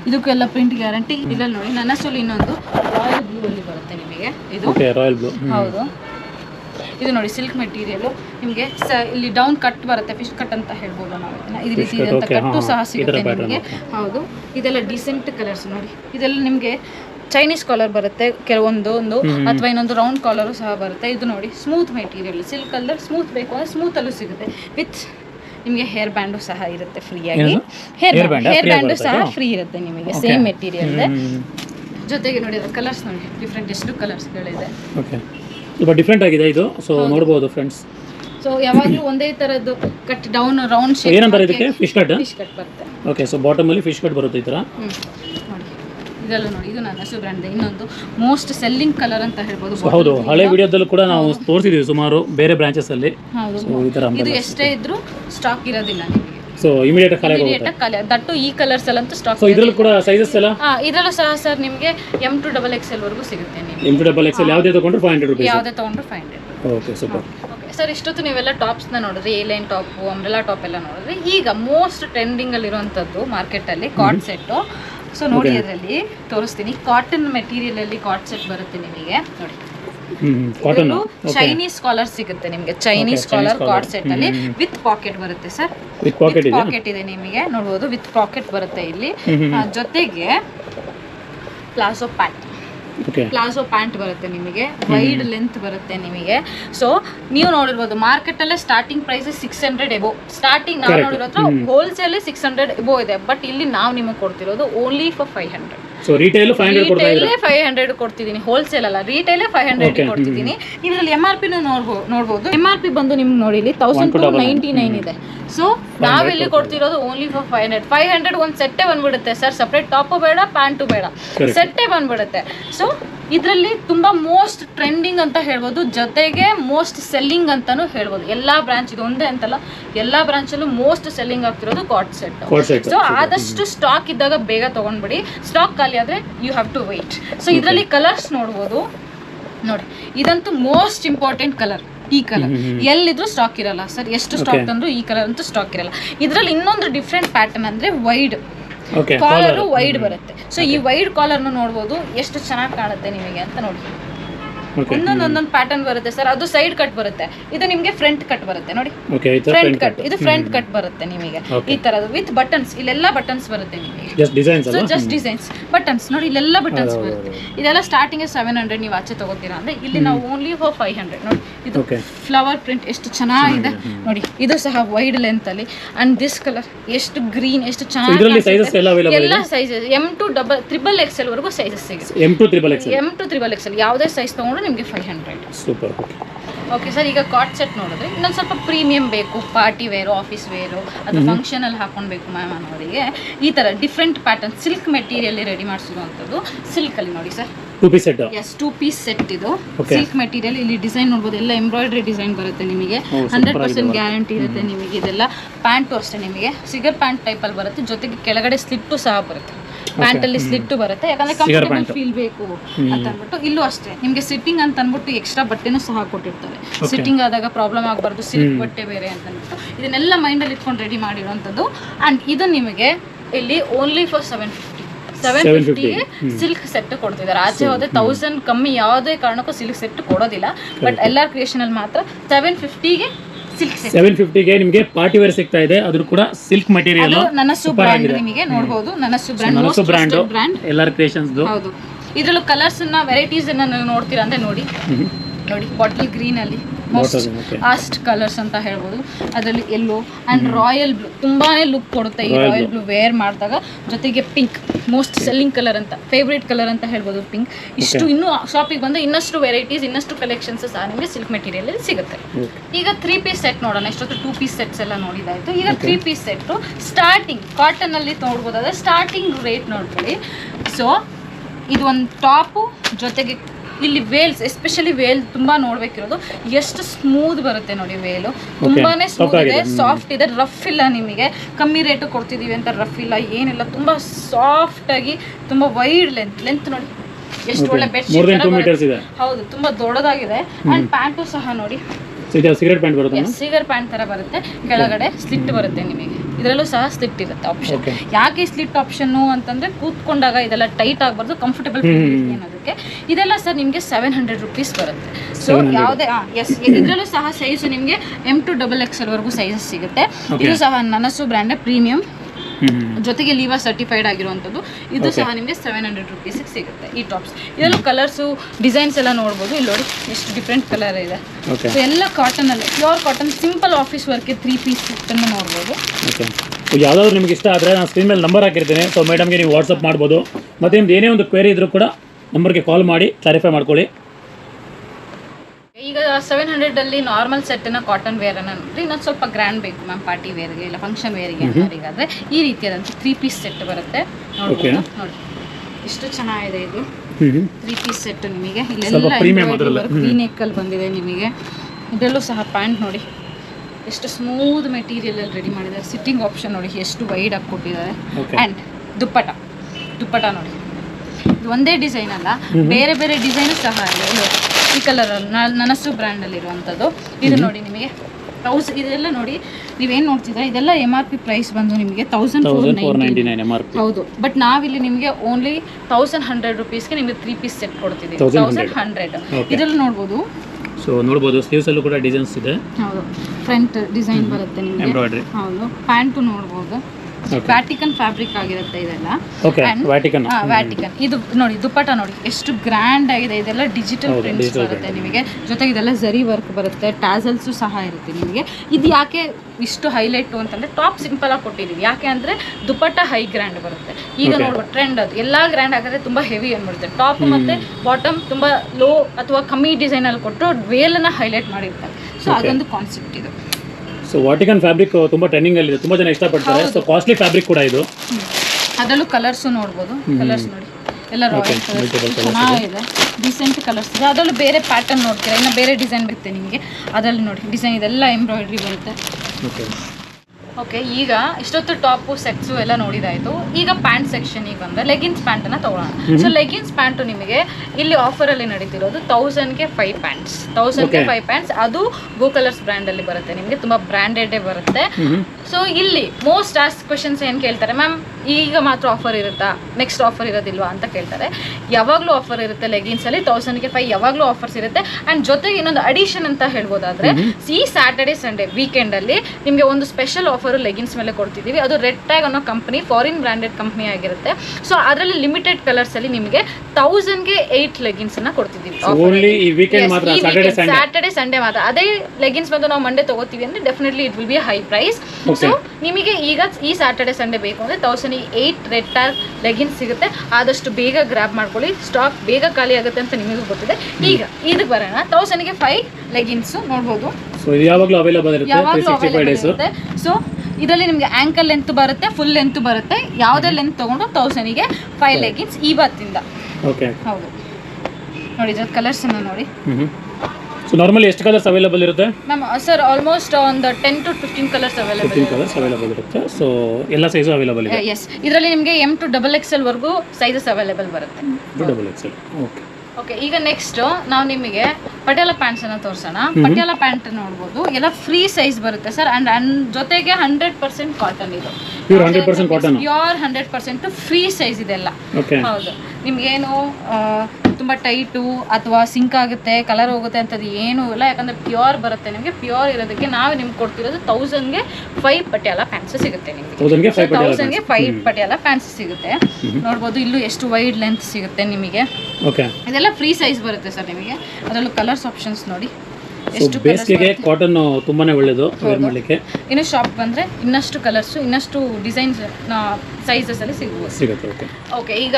ಇದಕ್ಕೆಲ್ಲ ಪ್ರಿಂಟ್ ಗ್ಯಾರಂಟಿ ಇಲ್ಲ ನೋಡಿ. ನನ್ನ ಸೋಲ್ ಇನ್ನೊಂದು ರಾಯಲ್ ಬ್ಲೂ ಅಲ್ಲಿ ಬರುತ್ತೆ ನಿಮಗೆ. ಇದು ರಾಯಲ್ ಬ್ಲೂ ಹೌದು. ಇದು ನೋಡಿ ಸಿಲ್ಕ್ ಮೆಟೀರಿಯಲ್ ನಿಮಗೆ ಇಲ್ಲಿ ಡೌನ್ ಕಟ್ ಬರುತ್ತೆ ಫಿಶ್ ಕಟ್ ಅಂತ ಹೇಳ್ಬೋದು ನಾವು ಇದನ್ನ. ಈ ರೀತಿ ಇದಂತ ಕಟ್ಟು ಸಹ ಸಿಗುತ್ತೆ ನಿಮಗೆ. ಹೌದು. ಇದೆಲ್ಲ ಡಿಸೆಂಟ್ ಕಲರ್ಸ್ ನೋಡಿ. ಇದೆಲ್ಲ ನಿಮಗೆ ಚೈನೀಸ್ ಕಾಲರ್ ಬರುತ್ತೆ ಕೆಲವೊಂದು ಒಂದು ಅಥವಾ ಇನ್ನೊಂದು ರೌಂಡ್ ಕಾಲರು ಸಹ ಬರುತ್ತೆ. ಇದು ನೋಡಿ ಸ್ಮೂತ್ ಮೆಟೀರಿಯಲ್ ಸಿಲ್ಕ್ ಅಲ್ಲದೆ ಸ್ಮೂತ್ ಬೇಕು ಅಂದರೆ ಸ್ಮೂತ್ ಅಲ್ಲೂ ಸಿಗುತ್ತೆ. ವಿತ್ ನಿಮಗೆ ಹೇರ್ ಬ್ಯಾಂಡು ಸಹ ಇರುತ್ತೆ ಫ್ರೀಯಾಗಿ? ಹೇರ್ ಹೇರ್ ಬ್ಯಾಂಡು ಸಹ ಫ್ರೀ ಇರುತ್ತೆ ನಿಮಗೆ ಸೇಮ್ ಮೆಟೀರಿಯಲ್ ಜೊತೆಗೆ ನೋಡಿ ಕಲರ್ಸ್ ನೋಡಿ ಡಿಫ್ರೆಂಟ್ ಎಷ್ಟು ಕಲರ್ಸ್ಗಳಿದೆ ಓಕೆ ಸ್ವಲ್ಪ ಡಿಫ್ರೆಂಟ್ ಆಗಿದೆ ಇದು ಸೊ ನೋಡ್ಬೋದು ಫ್ರೆಂಡ್ಸ್ ಸೊ ಯಾವಾಗಲೂ ಒಂದೇ ತರದ್ದು ಕಟ್ ಡೌನ್ ರೌಂಡ್ ಶೇಪ್ ಏನಂತಾರೆ ಇದಕ್ಕೆ? ಫಿಶ್ ಕಟ್ ಫಿಶ್ ಕಟ್ ಬರುತ್ತೆ. ಓಕೆ ಸೊ ಬಾಟಮ್ ಅಲ್ಲಿ ಫಿಶ್ ಕಟ್ ಬರುತ್ತೆ ಈ ಥರ. ಹ್ಮ್ ನೋಡಿ ಇದು ನನ್ನ ಹೆಸರು ಬ್ರ್ಯಾಂಡ್ ಇನ್ನೊಂದು ಮೋಸ್ಟ್ ಸೆಲ್ಲಿಂಗ್ ಕಲರ್ ಅಂತ ಹೇಳ್ಬೋದು ಹೌದು ಹಳೆ ವಿಡಿಯೋದಲ್ಲೂ ಕೂಡ ನಾವು ತೋರಿಸಿದ್ದೀವಿ ಸುಮಾರು ಬೇರೆ ಬ್ರಾಂಚಸಲ್ಲಿ ಹೌದು. ಸೊ ಈ ಥರ ಇದು ಎಷ್ಟೇ ಇದ್ರೂ ಸ್ಟಾಕ್ ಇರೋದಿಲ್ಲ ನಿಮಗೆ. ಸೊ ಇಮಿಡಿಯೇಟ್ ಖಾಲಿ ಖಾಲಿ ದಟ್ಟು ಈ ಕಲರ್ಸ್ ಅಲ್ಲಂತೂ ಸ್ಟಾಕ್ ಸೊ ಇದರಲ್ಲೂ ಕೂಡ ಸೈಜಸ್ ಎಲ್ಲ? ಇದರಲ್ಲೂ ಸಹ ಸರ್ ನಿಮಗೆ M to double X L ವರೆಗೂ ಸಿಗುತ್ತೆ ನಿಮಗೆ. ಎಂ ಟು ಡಬಲ್ ಎಕ್ಸ್ ಯಾವುದೇ ತೊಗೊಂಡ್ರೆ ಫೈವ್ ಹಂಡ್ರೆಡ್ ರುಪೀಸ್ ಯಾವುದೇ ತಗೊಂಡ್ರು five hundred okay super sir ಇಷ್ಟೊತ್ತು ನೀವೆಲ್ಲ ಟಾಪ್ಸ್ನ ನೋಡಿದ್ರಿ A line top umbrella top ಎಲ್ಲ ನೋಡಿದ್ರಿ. ಈಗ ಮೋಸ್ಟ್ ಟ್ರೆಂಡಿಂಗಲ್ಲಿರುವಂಥದ್ದು ಮಾರ್ಕೆಟಲ್ಲಿ ಕಾಟ್ ಸೆಟ್ಟು ಸೊ ನೋಡಿ ಅದರಲ್ಲಿ ತೋರಿಸ್ತೀನಿ. ಕಾಟನ್ ಮೆಟೀರಿಯಲ್ ಅಲ್ಲಿ ಕಾಟ್ ಸೆಟ್ ಬರುತ್ತೆ ನಿಮಗೆ. ನೋಡಿ. ಚೈನೀಸ್ ಕಾಲರ್ ಸಿಗುತ್ತೆ ನಿಮಗೆ. ಚೈನೀಸ್ ಕಾಲರ್ ಕಾಟ್ ಸೆಟ್ ಅಲ್ಲಿ ವಿತ್ ಪಾಕೆಟ್ ಬರುತ್ತೆ ಸರ್ ವಿತ್ ಪಾಕೆಟ್ ಇದೆ ನಿಮಗೆ. ನೋಡಬಹುದು ವಿತ್ ಪಾಕೆಟ್ ಬರುತ್ತೆ ಇಲ್ಲಿ. ಜೊತೆಗೆ ಪ್ಲಾಸೋ ಪ್ಯಾಂಟ್ ಪ್ಲಾಜೋ ಪ್ಯಾಂಟ್ ಬರುತ್ತೆ ನಿಮಗೆ ವೈಡ್ ಲೆಂತ್ ಬರುತ್ತೆ ನಿಮಗೆ. ಸೊ ನೀವು ನೋಡಿರ್ಬೋದು ಮಾರ್ಕೆಟ್ ಅಲ್ಲೇ starting price six hundred above starting ನಾವು ನೋಡಿರೋ ಹತ್ರ ಹೋಲ್ಸೇಲ್ ಸಿಕ್ಸ್ ಹಂಡ್ರೆಡ್ ಎಬೋ ಇದೆ. ಬಟ್ ಇಲ್ಲಿ ನಾವು ನಿಮಗೆ ಕೊಡ್ತಿರೋದು only for five hundred retail five hundred ಕೊಡ್ತಿದ್ದೀನಿ wholesale ಅಲ್ಲ. ರಿಟೇಲೇ ಫೈವ್ ಹಂಡ್ರೆಡ್ ಕೊಡ್ತಿದ್ದೀನಿ. ಇದರಲ್ಲಿ ಎಂ ಆರ್ ಪಿನೂ ನೋಡ್ಬೋದು ನೋಡ್ಬೋದು. ಎಂ ಆರ್ ಪಿ ಬಂದು ನಿಮ್ಗೆ ನೋಡಿ ಇಲ್ಲಿ ತೌಸಂಡ್ ಟು ನೈಂಟಿ ನೈನ್ ಇದೆ. ಸೊ ಇಲ್ಲಿ ಕೊಡ್ತಿರೋದು only for five hundred five hundred ಒಂದು ಸೆಟ್ಟೇ ಬಂದ್ಬಿಡುತ್ತೆ ಸರ್ ಸಪ್ರೇಟ್ ಟಾಪು ಬೇಡ ಪ್ಯಾಂಟು ಬೇಡ. ಸೆಟ್ಟೇ ಬಂದ್ಬಿಡುತ್ತೆ. ಸೊ ಇದರಲ್ಲಿ ತುಂಬಾ ಮೋಸ್ಟ್ ಟ್ರೆಂಡಿಂಗ್ ಅಂತ ಹೇಳ್ಬೋದು. ಜೊತೆಗೆ ಮೋಸ್ಟ್ ಸೆಲ್ಲಿಂಗ್ ಅಂತಾನು ಹೇಳ್ಬೋದು. ಎಲ್ಲಾ ಬ್ರಾಂಚ್ ಇದು ಒಂದೇ ಅಂತಲ್ಲ. ಎಲ್ಲಾ ಬ್ರಾಂಚಲ್ಲೂ ಮೋಸ್ಟ್ ಸೆಲ್ಲಿಂಗ್ ಆಗ್ತಿರೋದು ಕಾಟ್ ಸೆಟ್ ಸೊ ಆದಷ್ಟು ಸ್ಟಾಕ್ ಇದ್ದಾಗ ಬೇಗ ತಗೊಂಡ್ಬಿಡಿ. ಸ್ಟಾಕ್ ಖಾಲಿ ಆದ್ರೆ you have to wait so ಇದರಲ್ಲಿ ಕಲರ್ಸ್ ನೋಡ್ಬೋದು. ನೋಡಿ ಇದಂತೂ ಮೋಸ್ಟ್ ಇಂಪಾರ್ಟೆಂಟ್ ಕಲರ್ ಈ ಕಲರ್ ಎಲ್ಲಿದ್ರು ಸ್ಟಾಕ್ ಇರಲ್ಲ ಸರ್ ಎಷ್ಟು ಸ್ಟಾಕ್. ತಂದ್ರು ಈ ಕಲರ್ ಅಂತೂ ಸ್ಟಾಕ್ ಇರಲ್ಲ. ಇದರಲ್ಲಿ ಇನ್ನೊಂದು ಡಿಫ್ರೆಂಟ್ ಪ್ಯಾಟರ್ನ್ ಅಂದ್ರೆ ವೈಡ್ ಕಾಲರ್ ವೈಡ್ ಬರುತ್ತೆ. ಸೊ ಈ ವೈಡ್ ಕಾಲರ್ ನೋಡ್ಬೋದು ಎಷ್ಟು ಚೆನ್ನಾಗಿ ಕಾಣುತ್ತೆ ನಿಮಗೆ ಅಂತ ನೋಡಿ ಒಂದೊಂದು ಒಂದೊಂದು ಪ್ಯಾಟರ್ನ್ ಬರುತ್ತೆ ಸರ್ ಅದು ಸೈಡ್ ಕಟ್ ಬರುತ್ತೆ. ಇದು ನಿಮಗೆ ಫ್ರಂಟ್ ಕಟ್ ಬರುತ್ತೆ ನೋಡಿ. ಫ್ರಂಟ್ ಕಟ್ ಇದು ಫ್ರಂಟ್ ಕಟ್ ಬರುತ್ತೆ ನಿಮಗೆ. ಈ ತರದು ವಿತ್ ಬಟನ್ಸ್ ಇಲ್ಲೆಲ್ಲ ಬಟನ್ಸ್ ಬರುತ್ತೆ ನಿಮಗೆ. ಜಸ್ಟ್ ಡಿಸೈನ್ಸ್ ಬಟನ್ಸ್ ನೋಡಿ ಇಲ್ಲೆಲ್ಲ ಬಟನ್ಸ್ ಬರುತ್ತೆ. ಇದೆಲ್ಲ ಸ್ಟಾರ್ಟಿಂಗ್ ಸೆವೆನ್ ಹಂಡ್ರೆಡ್ ನೀವು ಆಚೆ ತಗೋತೀರಾ ಅಂದ್ರೆ ಇಲ್ಲಿ ನಾವು ಓನ್ಲಿ ಫೋರ್ ಫೈವ್ ಹಂಡ್ರೆಡ್ ನೋಡಿ ಇದು ಫ್ಲವರ್ ಪ್ರಿಂಟ್ ಎಷ್ಟು ಚೆನ್ನಾಗಿದೆ. ನೋಡಿ ಇದು ಸಹ ವೈಡ್ ಲೆಂತ್ ಅಲ್ಲಿ. ಅಂಡ್ ದಿಸ್ ಕಲರ್ ಎಷ್ಟು ಗ್ರೀನ್ ಎಷ್ಟು ಚೆನ್ನಾಗಿ ಎಲ್ಲ sizes M to double triple X L ವರೆಗೂ ಸೈಜಸ್ ಸಿಗುತ್ತೆ. M to triple X XL ಯಾವುದೇ ಸೈಜ್ ತೊಗೊಂಡ್ರೆ ನಿಮಗೆ five hundred super okay okay sir ಈಗ ಕಾಟ್ ಸೆಟ್ ನೋಡಿದ್ರೆ ಇನ್ನೊಂದು ಸ್ವಲ್ಪ ಪ್ರೀಮಿಯಂ ಬೇಕು ಪಾರ್ಟಿ ವೇರು ಆಫೀಸ್ ವೇರು ಅದು ಫಂಕ್ಷನಲ್ಲಿ ಹಾಕೊಳ್ಬೇಕು ಮ್ಯಾಮ್ ಅನ್ನೋರಿಗೆ ಈ ಥರ different pattern silk material ready ಮಾಡಿಸಿರುವಂಥದ್ದು ಸಿಲ್ಕಲ್ಲಿ ನೋಡಿ sir two piece set yes two piece set ಇದು. ಸಿಲ್ಕ್ ಮೆಟೀರಿಯಲ್ ಇಲ್ಲಿ ಡಿಸೈನ್ ನೋಡ್ಬೋದು ಎಲ್ಲ ಎಂಬ್ರಾಯ್ಡ್ರಿ ಡಿಸೈನ್ ಬರುತ್ತೆ ನಿಮಗೆ. ಹಂಡ್ರೆಡ್ ಪರ್ಸೆಂಟ್ ಗ್ಯಾರಂಟಿ ಇರುತ್ತೆ ನಿಮಗೆ ಇದೆಲ್ಲ. ಪ್ಯಾಂಟು ಅಷ್ಟೇ ನಿಮಗೆ. ಸಿಗರ್ ಪ್ಯಾಂಟ್ ಟೈಪಲ್ಲಿ ಬರುತ್ತೆ. ಜೊತೆಗೆ ಕೆಳಗಡೆ ಸ್ಲಿಪ್ಪು ಸಹ ಬರುತ್ತೆ. ಪ್ಯಾಂಟಲ್ಲಿ ಸ್ಲಿಟ್ಟು ಬರುತ್ತೆ. ಯಾಕಂದ್ರೆ ಕಂಫರ್ಟಬಲ್ ಫೀಲ್ ಬೇಕು ಅಂತ ಅಂದ್ಬಿಟ್ಟು ಇಲ್ಲೂ ಅಷ್ಟೇ. ನಿಮಗೆ ಸಿಟ್ಟಿಂಗ್ ಅಂತ ಅಂದ್ಬಿಟ್ಟು ಎಕ್ಸ್ಟ್ರಾ ಬಟ್ಟೆನೂ ಸಹ ಕೊಟ್ಟಿರ್ತಾರೆ ಸಿಟ್ಟಿಂಗ್ ಆದಾಗ ಪ್ರಾಬ್ಲಮ್ ಆಗಬಾರ್ದು ಸಿಲ್ಕ್ ಬಟ್ಟೆ ಬೇರೆ ಅಂತ ಅಂದ್ಬಿಟ್ಟು. ಇದನ್ನೆಲ್ಲ ಮೈಂಡಲ್ಲಿ ಇಟ್ಕೊಂಡು ರೆಡಿ ಮಾಡಿರೋಂಥದ್ದು. ಅಂಡ್ ಇದು ನಿಮಗೆ ಇಲ್ಲಿ only for seven fifty seven 750 ಫಿಫ್ಟಿಗೆ ಸಿಲ್ಕ್ ಸೆಟ್ ಕೊಡ್ತಿದ್ದಾರೆ. ಆಚೆ ಹೋದ್ರೆ ತೌಸಂಡ್ ಕಮ್ಮಿ ಯಾವುದೇ ಕಾರಣಕ್ಕೂ ಸಿಲ್ಕ್ ಸೆಟ್ ಕೊಡೋದಿಲ್ಲ. ಬಟ್ ಎಲ್ಲ ಕ್ರಿಯೇಷನ್ ಅಲ್ಲಿ ಮಾತ್ರ ಸೆವೆನ್ ಫಿಫ್ಟಿಗೆ ಸಿಲ್ಕ್ ಸೆವೆನ್ ಫಿಫ್ಟಿಗೆ ನಿಮಗೆ ಪಾರ್ಟಿ ವೇರ್ ಸಿಗ್ತಾ ಇದೆ. ಅದ್ರ ಕೂಡ ಸಿಲ್ಕ್ ಮಟೀರಿಯಲ್ ನನಸು ಬ್ರ್ಯಾಂಡ್ ನಿಮಗೆ ನೋಡಬಹುದು ನನಸು ಬ್ರ್ಯಾಂಡ್ ನನಸು ಬ್ರ್ಯಾಂಡು ಎಲ್ಲರ ಕ್ರಿಯೇಷನ್ಸ್ದು ಹೌದು. ಇದರಲ್ಲೂ ಕಲರ್ಸ್ ಅನ್ನ ವೆರೈಟೀಸ್ ಅನ್ನ ನೋಡ್ತೀರಾ ಅಂದ್ರೆ ನೋಡಿ. ನೋಡಿ ಬಾಟಲ್ ಗ್ರೀನ್ ಅಲ್ಲಿ. ಆಸ್ಟ್ ಕಲರ್ಸ್ ಅಂತ ಹೇಳ್ಬೋದು. ಅದರಲ್ಲಿ ಎಲ್ಲೋ ಅಂಡ್ ರಾಯಲ್ ಬ್ಲೂ ತುಂಬಾನೇ ಲುಕ್ ಕೊಡುತ್ತೆ ಈ ರಾಯಲ್ ಬ್ಲೂ ವೇರ್ ಮಾಡಿದಾಗ. ಜೊತೆಗೆ ಪಿಂಕ್ ಮೋಸ್ಟ್ ಸೆಲ್ಲಿಂಗ್ ಕಲರ್ ಅಂತ ಫೇವ್ರೇಟ್ ಕಲರ್ ಅಂತ ಹೇಳ್ಬೋದು ಪಿಂಕ್ ಇಷ್ಟು ಇನ್ನೂ ಶಾಪಿಗೆ ಬಂದ ಇನ್ನಷ್ಟು ವೆರೈಟೀಸ್ ಇನ್ನಷ್ಟು ಕಲೆಕ್ಷನ್ಸ್ ಸಹ ನಿಮಗೆ ಸಿಲ್ಕ್ ಮೆಟೀರಿಯಲ್ ಸಿಗುತ್ತೆ. ಈಗ ತ್ರೀ ಪೀಸ್ ಸೆಟ್ ನೋಡೋಣ. ಎಷ್ಟೊತ್ತು ಟೂ ಪೀಸ್ ಸೆಟ್ಸ್ ಎಲ್ಲ ನೋಡಿದಾಯ್ತು ಈಗ three piece set starting cotton ಅಲ್ಲಿ ನೋಡ್ಬೋದಾದ್ರೆ ಸ್ಟಾರ್ಟಿಂಗ್ ರೇಟ್ ನೋಡ್ಕೊಳ್ಳಿ. ಸೊ ಇದು ಒಂದು ಟಾಪು ಜೊತೆಗೆ ಇಲ್ಲಿ ವೇಲ್ಸ್ ಎಸ್ಪೆಷಲಿ ವೇಲ್ ತುಂಬಾ ನೋಡ್ಬೇಕಿರೋದು. ಎಷ್ಟು ಸ್ಮೂತ್ ಬರುತ್ತೆ ನೋಡಿ ವೇಲು ತುಂಬಾನೇ ಸ್ಮೂತ್ ಇದೆ ಸಾಫ್ಟ್ ಇದೆ ರಫ್ ಇಲ್ಲ ನಿಮಗೆ. ಕಮ್ಮಿ ರೇಟ್ ಕೊಡ್ತಿದೀವಿ ಅಂತ ರಫ್ ಇಲ್ಲ ಏನಿಲ್ಲ. ತುಂಬಾ ಸಾಫ್ಟ್ ಆಗಿ ತುಂಬಾ ವೈಡ್ ಲೆಂತ್ ಲೆಂತ್ ನೋಡಿ. ಎಷ್ಟು ಒಳ್ಳೆ ಬೆಡ್ ಹೌದು ತುಂಬಾ ದೊಡ್ಡದಾಗಿದೆ. ಅಂಡ್ ಪ್ಯಾಂಟು ಸಹ ನೋಡಿ. ಇದು ಸಿಗರೆಟ್ ಪ್ಯಾಂಟ್ ಬರುತ್ತೆ ಸಿಗರ್ ಪ್ಯಾಂಟ್ ತರ ಬರುತ್ತೆ. ಕೆಳಗಡೆ ಸ್ಲಿಟ್ ಬರುತ್ತೆ ನಿಮಗೆ. ಇದರಲ್ಲೂ ಸಹ ಸ್ಲಿಟ್ ಇರುತ್ತೆ ಆಪ್ಷನ್ ಯಾಕೆ ಸ್ಲಿಟ್ ಆಪ್ಷನ್ ಅಂತಂದ್ರೆ ಕೂತ್ಕೊಂಡಾಗ ಇದೆಲ್ಲ ಟೈಟ್ ಆಗಬಾರ್ದು ಕಂಫರ್ಟಬಲ್ ಅನ್ನೋದಕ್ಕೆ ಇದೆಲ್ಲ ಸರ್ ನಿಮಗೆ ಸೆವೆನ್ ಹಂಡ್ರೆಡ್ ರುಪೀಸ್ ಬರುತ್ತೆ. ಸೊ ಯಾವುದೇ ಎಸ್ ಇದರಲ್ಲೂ ಸಹ ಸೈಜ್ ನಿಮಗೆ ಎಂ ಟು ಡಬಲ್ ಎಕ್ಸೆಲ್ ವರೆಗೂ ಸೈಜಸ್ ಸಿಗುತ್ತೆ. ಇದು ಸಹ ನನಸು ಬ್ರ್ಯಾಂಡ್ ಪ್ರೀಮಿಯಂ ಜೊತೆಗೆ ಲೀವಾ ಸರ್ಟಿಫೈಡ್ ಆಗಿರುವಂಥದ್ದು. ಇದು ಸಹ ನಿಮಗೆ ಸೆವೆನ್ ಹಂಡ್ರೆಡ್ ರುಪೀಸಿಗೆ ಸಿಗುತ್ತೆ ಈ ಟಾಪ್ಸ್ ಇದೆಲ್ಲ ಕಲರ್ಸು ಡಿಸೈನ್ಸ್ ಎಲ್ಲ ನೋಡ್ಬೋದು. ಇಲ್ಲಿ ನೋಡಿ ಎಷ್ಟು ಡಿಫ್ರೆಂಟ್ ಕಲರ್ ಇದೆ. ಸೊ ಎಲ್ಲ ಕಾಟನ್ ಅಲ್ಲಿ. ಪ್ಯೂರ್ ಕಾಟನ್ ಸಿಂಪಲ್ ಆಫೀಸ್ ವರ್ಕ್ಗೆ ತ್ರೀ ಪೀಸ್ ಅನ್ನು ನೋಡ್ಬೋದು. ಯಾವ್ದಾದ್ರು ನಿಮ್ಗೆ ಯಾವುದಾದ್ರು ನಿಮಗೆ ಇಷ್ಟ ಆದರೆ ನಾನು ಸ್ಕ್ರೀನ್ ಮೇಲೆ ನಂಬರ್ ಹಾಕಿರ್ತೀನಿ. ಸೊ ಮೇಡಮ್ಗೆ ನೀವು ವಾಟ್ಸಪ್ ಮಾಡ್ಬೋದು. ಮತ್ತು ನಿಮ್ದು ಏನೇ ಒಂದು ಕ್ವೇರಿ ಇದ್ರೂ ಕೂಡ ನಂಬರ್ಗೆ ಕಾಲ್ ಮಾಡಿ ಕ್ಲಾರಿಫೈ ಮಾಡ್ಕೊಳ್ಳಿ. ಈಗ ಸೆವೆನ್ ಹಂಡ್ರೆಡ್ ಅಲ್ಲಿ ನಾರ್ಮಲ್ ಸೆಟ್ನ ಕಾಟನ್ ವೇರ್ ಅನ್ನ ನೋಡ್ರಿ ಇನ್ನೊಂದು ಸ್ವಲ್ಪ ಗ್ರ್ಯಾಂಡ್ ಬೇಕು ಮ್ಯಾಮ್ ಪಾರ್ಟಿ ವೇರ್ಗೆ ಇಲ್ಲ ಫಂಕ್ಷನ್ ವೇರ್ಗೆ ಅನ್ನೋರಿಗಾದ್ರೆ ಈ ರೀತಿಯಾದಂಥ ತ್ರೀ ಪೀಸ್ ಸೆಟ್ ಬರುತ್ತೆ. ನೋಡ್ಬೋದು. ನೋಡಿ. ಎಷ್ಟು ಚೆನ್ನಾಗಿದೆ ಇದು. ತ್ರೀ ಪೀಸ್ ಸೆಟ್ ನಿಮಗೆ. ಇಲ್ಲೆಲ್ಲ ನೆಕ್ಕಲ್ಲಿ ಬಂದಿದೆ ನಿಮಗೆ. ಇದರಲ್ಲೂ ಸಹ ಪ್ಯಾಂಟ್ ನೋಡಿ. ಎಷ್ಟು ಸ್ಮೂತ್ ಮೆಟೀರಿಯಲ್ ಅಲ್ಲಿ ರೆಡಿ ಮಾಡಿದ್ದಾರೆ. ಸಿಟ್ಟಿಂಗ್ ಆಪ್ಷನ್ ನೋಡಿ. ಎಷ್ಟು ವೈಡ್ ಆಗಿ ಕೊಟ್ಟಿದ್ದಾರೆ. ಅಂಡ್ ಆ್ಯಂಡ್ ದುಪ್ಪಟ ದುಪ್ಪಟ ನೋಡಿ. ಇದು ಒಂದೇ ಡಿಸೈನ್ ಅಲ್ಲ. ಬೇರೆ ಬೇರೆ ಡಿಸೈನ್ ಸಹ ಇದು. ಈ ಕಲರ್ ನನಸು ಬ್ರ್ಯಾಂಡ್ ಅಲ್ಲಿ ಇರುವಂಥದ್ದು ಇದು ನೋಡಿ ನಿಮಗೆ ತೌಸ್ ಇದೆಲ್ಲ ನೋಡಿ ನೀವೇನು ನೋಡ್ತಿದ್ರೆ ಇದೆಲ್ಲ ಎಂ ಆರ್ ಪಿ ಪ್ರೈಸ್ ಬಂದು ನಿಮಗೆ thousand four ninety ninety nine M R P ಹೌದು. ಬಟ್ ನಾವಿಲ್ಲಿ ನಿಮಗೆ ಓನ್ಲಿ ತೌಸಂಡ್ ಹಂಡ್ರೆಡ್ ರುಪೀಸ್ಗೆ ನಿಮಗೆ ತ್ರೀ ಪೀಸ್ ಸೆಟ್ ಕೊಡ್ತಿದ್ದೀವಿ. 1100. Thousand hundred. ಇದರಲ್ಲಿ ನೋಡ್ಬೋದು? ಸೊ ನೋಡ್ಬೋದು. ಸ್ಲೀವ್ಸಲ್ಲೂ ಕೂಡ ಡಿಸೈನ್ಸ್ ಇದೆ. ಹೌದು. ಫ್ರಂಟ್ ಡಿಸೈನ್ ಬರುತ್ತೆ ನಿಮಗೆ. ಎಂಬ್ರಾಯ್ಡ್ರಿ ಹೌದು. ಪ್ಯಾಂಟು ನೋಡ್ಬೋದು. ವ್ಯಾಟಿಕನ್ ಫ್ಯಾಬ್ರಿಕ್ ಆಗಿರುತ್ತೆ ಇದೆಲ್ಲ. ವ್ಯಾಟಿಕನ್ ವ್ಯಾಟಿಕನ್ ಇದು ನೋಡಿ ದುಪ್ಪಟ ನೋಡಿ ಎಷ್ಟು ಗ್ರ್ಯಾಂಡ್ ಆಗಿದೆ. ಇದೆಲ್ಲ ಡಿಜಿಟಲ್ ಪ್ರಿಂಟ್ಸ್ ಬರುತ್ತೆ ನಿಮಗೆ. ಜೊತೆಗೆ ಇದೆಲ್ಲ ಜರಿ ವರ್ಕ್ ಬರುತ್ತೆ ಟ್ಯಾಸಲ್ಸು ಸಹ ಇರುತ್ತೆ ನಿಮಗೆ. ಇದು ಯಾಕೆ ಇಷ್ಟು ಹೈಲೈಟು ಅಂತಂದ್ರೆ ಟಾಪ್ ಸಿಂಪಲ್ ಆಗಿ ಕೊಟ್ಟಿದ್ದೀವಿ ಯಾಕೆ ಅಂದ್ರೆ ದುಪ್ಪಟ್ಟ ಹೈ ಗ್ರ್ಯಾಂಡ್ ಬರುತ್ತೆ. ಈಗ ನೋಡುವ ಟ್ರೆಂಡ್ ಅದು. ಎಲ್ಲಾ ಗ್ರ್ಯಾಂಡ್ ಆಗಿದ್ರೆ ತುಂಬಾ ಹೆವಿ ಅನ್ಬಿಡುತ್ತೆ. ಟಾಪ್ ಮತ್ತೆ ಬಾಟಮ್ ತುಂಬಾ ಲೋ ಅಥವಾ ಕಮ್ಮಿ ಡಿಸೈನ್ ಅಲ್ಲಿ ಕೊಟ್ಟು ವೇಲನ್ನು ಹೈಲೈಟ್ ಮಾಡಿರ್ತಾರೆ. ಸೊ ಅದೊಂದು ಕಾನ್ಸೆಪ್ಟ್ ಇದು. ಸೊ ವಾಟಿಕನ್ ಫ್ಯಾಬ್ರಿಕ್ ತುಂಬಾ ಟ್ರೆಂಡಿಂಗ್ ಅಲ್ಲಿ ಇದೆ ತುಂಬಾ ಜನ ಇಷ್ಟಪಡ್ತಾರೆ. ಸೊ ಕಾಸ್ಟ್ಲಿ ಫ್ಯಾಬ್ರಿಕ್ ಕೂಡ ಇದು. ಅದರಲ್ಲೂ ಕಲರ್ಸು ನೋಡ್ಬೋದು. ಕಲರ್ಸ್ ನೋಡಿ. ಎಲ್ಲ ರಾಯಲ್ ಕಲರ್ಸ್ ಚೆನ್ನಾಗಿದೆ. ಡಿಸೆಂಟ್ ಕಲರ್ಸ್ ಇದೆ ಅದರಲ್ಲೂ ಬೇರೆ ಪ್ಯಾಟರ್ನ್ ನೋಡ್ತೀರಾ? ಇನ್ನು ಬೇರೆ ಡಿಸೈನ್ ಬರುತ್ತೆ ನಿಮಗೆ. ಅದರಲ್ಲಿ ನೋಡಿ. ಡಿಸೈನ್ ಇದೆಲ್ಲ ಎಂಬ್ರಾಯ್ಡ್ರಿ ಬರುತ್ತೆ. ಓಕೆ ಈಗ ಇಷ್ಟೊತ್ತು ಟಾಪು ಸೆಕ್ಸು ಎಲ್ಲ ನೋಡಿದಾಯ್ತು. ಈಗ ಪ್ಯಾಂಟ್ ಸೆಕ್ಷನಿಗೆ ಬಂದ್ರೆ ಲೆಗಿನ್ಸ್ ಪ್ಯಾಂಟನ್ನು ತೊಗೊಳ್ಳೋಣ ಸೊ ಲೆಗಿನ್ಸ್ ಪ್ಯಾಂಟು ನಿಮಗೆ ಇಲ್ಲಿ ಆಫರಲ್ಲಿ ನಡೀತಿರೋದು ತೌಸಂಡ್ಗೆ ಫೈವ್ ಪ್ಯಾಂಟ್ಸ್ ತೌಸಂಡ್ಗೆ. ಫೈವ್ ಪ್ಯಾಂಟ್ಸ್ ಅದು ಗೋ ಕಲರ್ಸ್ ಬ್ರ್ಯಾಂಡಲ್ಲಿ ಬರುತ್ತೆ. ನಿಮಗೆ ತುಂಬ ಬ್ರ್ಯಾಂಡೆಡೇ ಬರುತ್ತೆ. ಸೊ ಇಲ್ಲಿ ಮೋಸ್ಟ್ ಆಸ್ಟ್ ಕ್ವೆಶನ್ಸ್ ಏನು ಕೇಳ್ತಾರೆ ಮ್ಯಾಮ್ ಈಗ ಮಾತ್ರ ಆಫರ್ ಇರುತ್ತಾ? ನೆಕ್ಸ್ಟ್ ಆಫರ್ ಇರೋದಿಲ್ವಾ ಅಂತ ಕೇಳ್ತಾರೆ. ಯಾವಾಗಲೂ ಆಫರ್ ಇರುತ್ತೆ ಲೆಗಿನ್ಸಲ್ಲಿ ತೌಸಂಡ್ಗೆ ಫೈವ್ ಯಾವಾಗಲೂ ಆಫರ್ಸ್ ಇರುತ್ತೆ. ಆ್ಯಂಡ್ ಜೊತೆಗೆ ಇನ್ನೊಂದು ಅಡಿಷನ್ ಅಂತ ಹೇಳ್ಬೋದಾದ್ರೆ ಈ ಸ್ಯಾಟರ್ಡೆ ಸಂಡೇ ವೀಕೆಂಡಲ್ಲಿ ನಿಮಗೆ ಒಂದು ಸ್ಪೆಷಲ್ ಆಫರು ಲೆಗಿನ್ಸ್ ಮೇಲೆ ಕೊಡ್ತಿದ್ದೀವಿ. ಅದು ರೆಡ್ ಟ್ಯಾಗ್ ಅನ್ನೋ ಕಂಪ್ನಿ ಫಾರಿನ್ ಬ್ರ್ಯಾಂಡೆಡ್ ಕಂಪ್ನಿ ಆಗಿರುತ್ತೆ. ಸೊ ಅದರಲ್ಲಿ ಲಿಮಿಟೆಡ್ ಕಲರ್ಸಲ್ಲಿ ನಿಮಗೆ ತೌಸಂಡ್ಗೆ ಏಯ್ಟ್ ಲೆಗಿನ್ಸನ್ನು ಕೊಡ್ತಿದ್ದೀವಿ. ಸ್ಯಾಟರ್ಡೆ ಸಂಡೇ ಮಾತ್ರ ಅದೇ ಲೆಗಿನ್ಸ್ ಬಂದು ನಾವು ಮಂಡೇ ತಗೋತೀವಿ ಅಂದ್ರೆ definitely it will be high price so ನಿಮಗೆ ಈಗ ಈ ಸ್ಯಾಟರ್ಡೆ ಸಂಡೇ ಬೇಕು ಅಂದ್ರೆ thousand eight red tag leggings ಸಿಗುತ್ತೆ. ಆದಷ್ಟು ಬೇಗ ಗ್ರ್ಯಾಬ್ ಮಾಡ್ಕೊಳ್ಳಿ. ಸ್ಟಾಕ್ ಬೇಗ ಖಾಲಿ ಆಗುತ್ತೆ ಅಂತ ನಿಮಗೂ ಗೊತ್ತಿದೆ. ಈಗ ಇದಕ್ಕೆ ಬರೋಣ. ತೌಸಂಡ್ಗೆ ಫೈವ್ ಲೆಗಿನ್ಸ್ ನೋಡ್ಬೋದು. ಯಾವಾಗಲೂ ಅವೈಲೇಬಲ್ ಇರುತ್ತೆ? ಸೊ ಇದರಲ್ಲಿ ನಿಮಗೆ ಆಂಕಲ್ ಲೆಂತ್ ಬರುತ್ತೆ ಫುಲ್ ಲೆಂತ್ ಬರುತ್ತೆ. ಯಾವುದೇ ಲೆಂತ್ ತೊಗೊಂಡು ತೌಸಂಡಿಗೆ ಫೈವ್ ಲೆಗಿನ್ಸ್ ಇವತ್ತಿಂದ ಓಕೆ ಹೌದು. ನೋಡಿ ಇದ್ರ ಕಲರ್ಸನ್ನು ನೋಡಿ. ಸೊ ನಾರ್ಮಲಿ ಎಷ್ಟು ಕಲರ್ಸ್ ಅವೈಲೇಬಲ್ ಇರುತ್ತೆ? ಮ್ಯಾಮ್ ಸರ್ ಆಲ್ಮೋಸ್ಟ್ ಒಂದು ten to fifteen colours available fifteen colours available ಇರುತ್ತೆ. ಸೊ ಎಲ್ಲ ಸೈಜು ಅವೈಲೇಬಲ್ ಇದೆ? ಎಸ್ ಇದರಲ್ಲಿ ನಿಮಗೆ M to double X L ವರ್ಗೂ sizes available ಬರುತ್ತೆ. ಡಬಲ್ ಓಕೆ ಓಕೆ ಈಗ ನೆಕ್ಸ್ಟ್ ನಾವು ನಿಮಗೆ ಪಟಿಯಾಲ ಪ್ಯಾಂಟ್ಸ್ ಅನ್ನ ತೋರಿಸೋಣ. ಪಟಿಯಾಲ ಪ್ಯಾಂಟ್ ನೋಡ್ಬೋದು. ಎಲ್ಲ ಫ್ರೀ ಸೈಜ್ ಬರುತ್ತೆ ಸರ್ ಅಂಡ್ ಜೊತೆಗೆ ಹಂಡ್ರೆಡ್ ಪರ್ಸೆಂಟ್ ಕಾಟನ್ ಇದು. Pure hundred percent free size ಇದೆಲ್ಲ. ಹೌದು. ನಿಮ್ಗೇನು ತುಂಬ ಟೈಟು ಅಥವಾ ಸಿಂಕ್ ಆಗುತ್ತೆ ಕಲರ್ ಹೋಗುತ್ತೆ ಅಂಥದ್ದು ಏನೂ ಇಲ್ಲ. ಯಾಕಂದ್ರೆ ಪ್ಯೂರ್ ಬರುತ್ತೆ ನಿಮಗೆ ಪ್ಯೂರ್ ಇರೋದಕ್ಕೆ ನಾವು ನಿಮ್ಗೆ ಕೊಡ್ತಿರೋದು ತೌಸಂಡ್ಗೆ ಫೈವ್ ಪಟಿಯಾಲ ಪ್ಯಾಂಟ್ಸ್ ಸಿಗುತ್ತೆ ನಿಮಗೆ. ತೌಸಂಡ್ಗೆ ಫೈವ್ ಪಟ್ಯಾಲ ಪ್ಯಾಂಟ್ಸ್ ಸಿಗುತ್ತೆ. ನೋಡ್ಬೋದು ಇಲ್ಲೂ ಎಷ್ಟು ವೈಡ್ ಲೆಂತ್ ಸಿಗುತ್ತೆ ನಿಮಗೆ. ಇದೆಲ್ಲ ಫ್ರೀ ಸೈಜ್ ಬರುತ್ತೆ ಸರ್ ನಿಮಗೆ. ಅದರಲ್ಲೂ ಕಲರ್ಸ್ ಆಪ್ಷನ್ಸ್ ನೋಡಿ. ಬೇಸಿಗೆಗೆ ಕಾಟನ್ ತುಂಬಾನೇ ಒಳ್ಳೇದು ವೇರ್ ಮಾಡಲಿಕ್ಕೆ. ಇನ್ನು ಶಾಪ್ ಬಂದ್ರೆ ಇನ್ನಷ್ಟು ಕಲರ್ಸು ಇನ್ನಷ್ಟು ಡಿಸೈನ್ಸ್ ಸೈಜಸಲ್ಲಿ ಸಿಗ್ಬೋದು. ಸಿಗುತ್ತೆ ಓಕೆ ಓಕೆ ಈಗ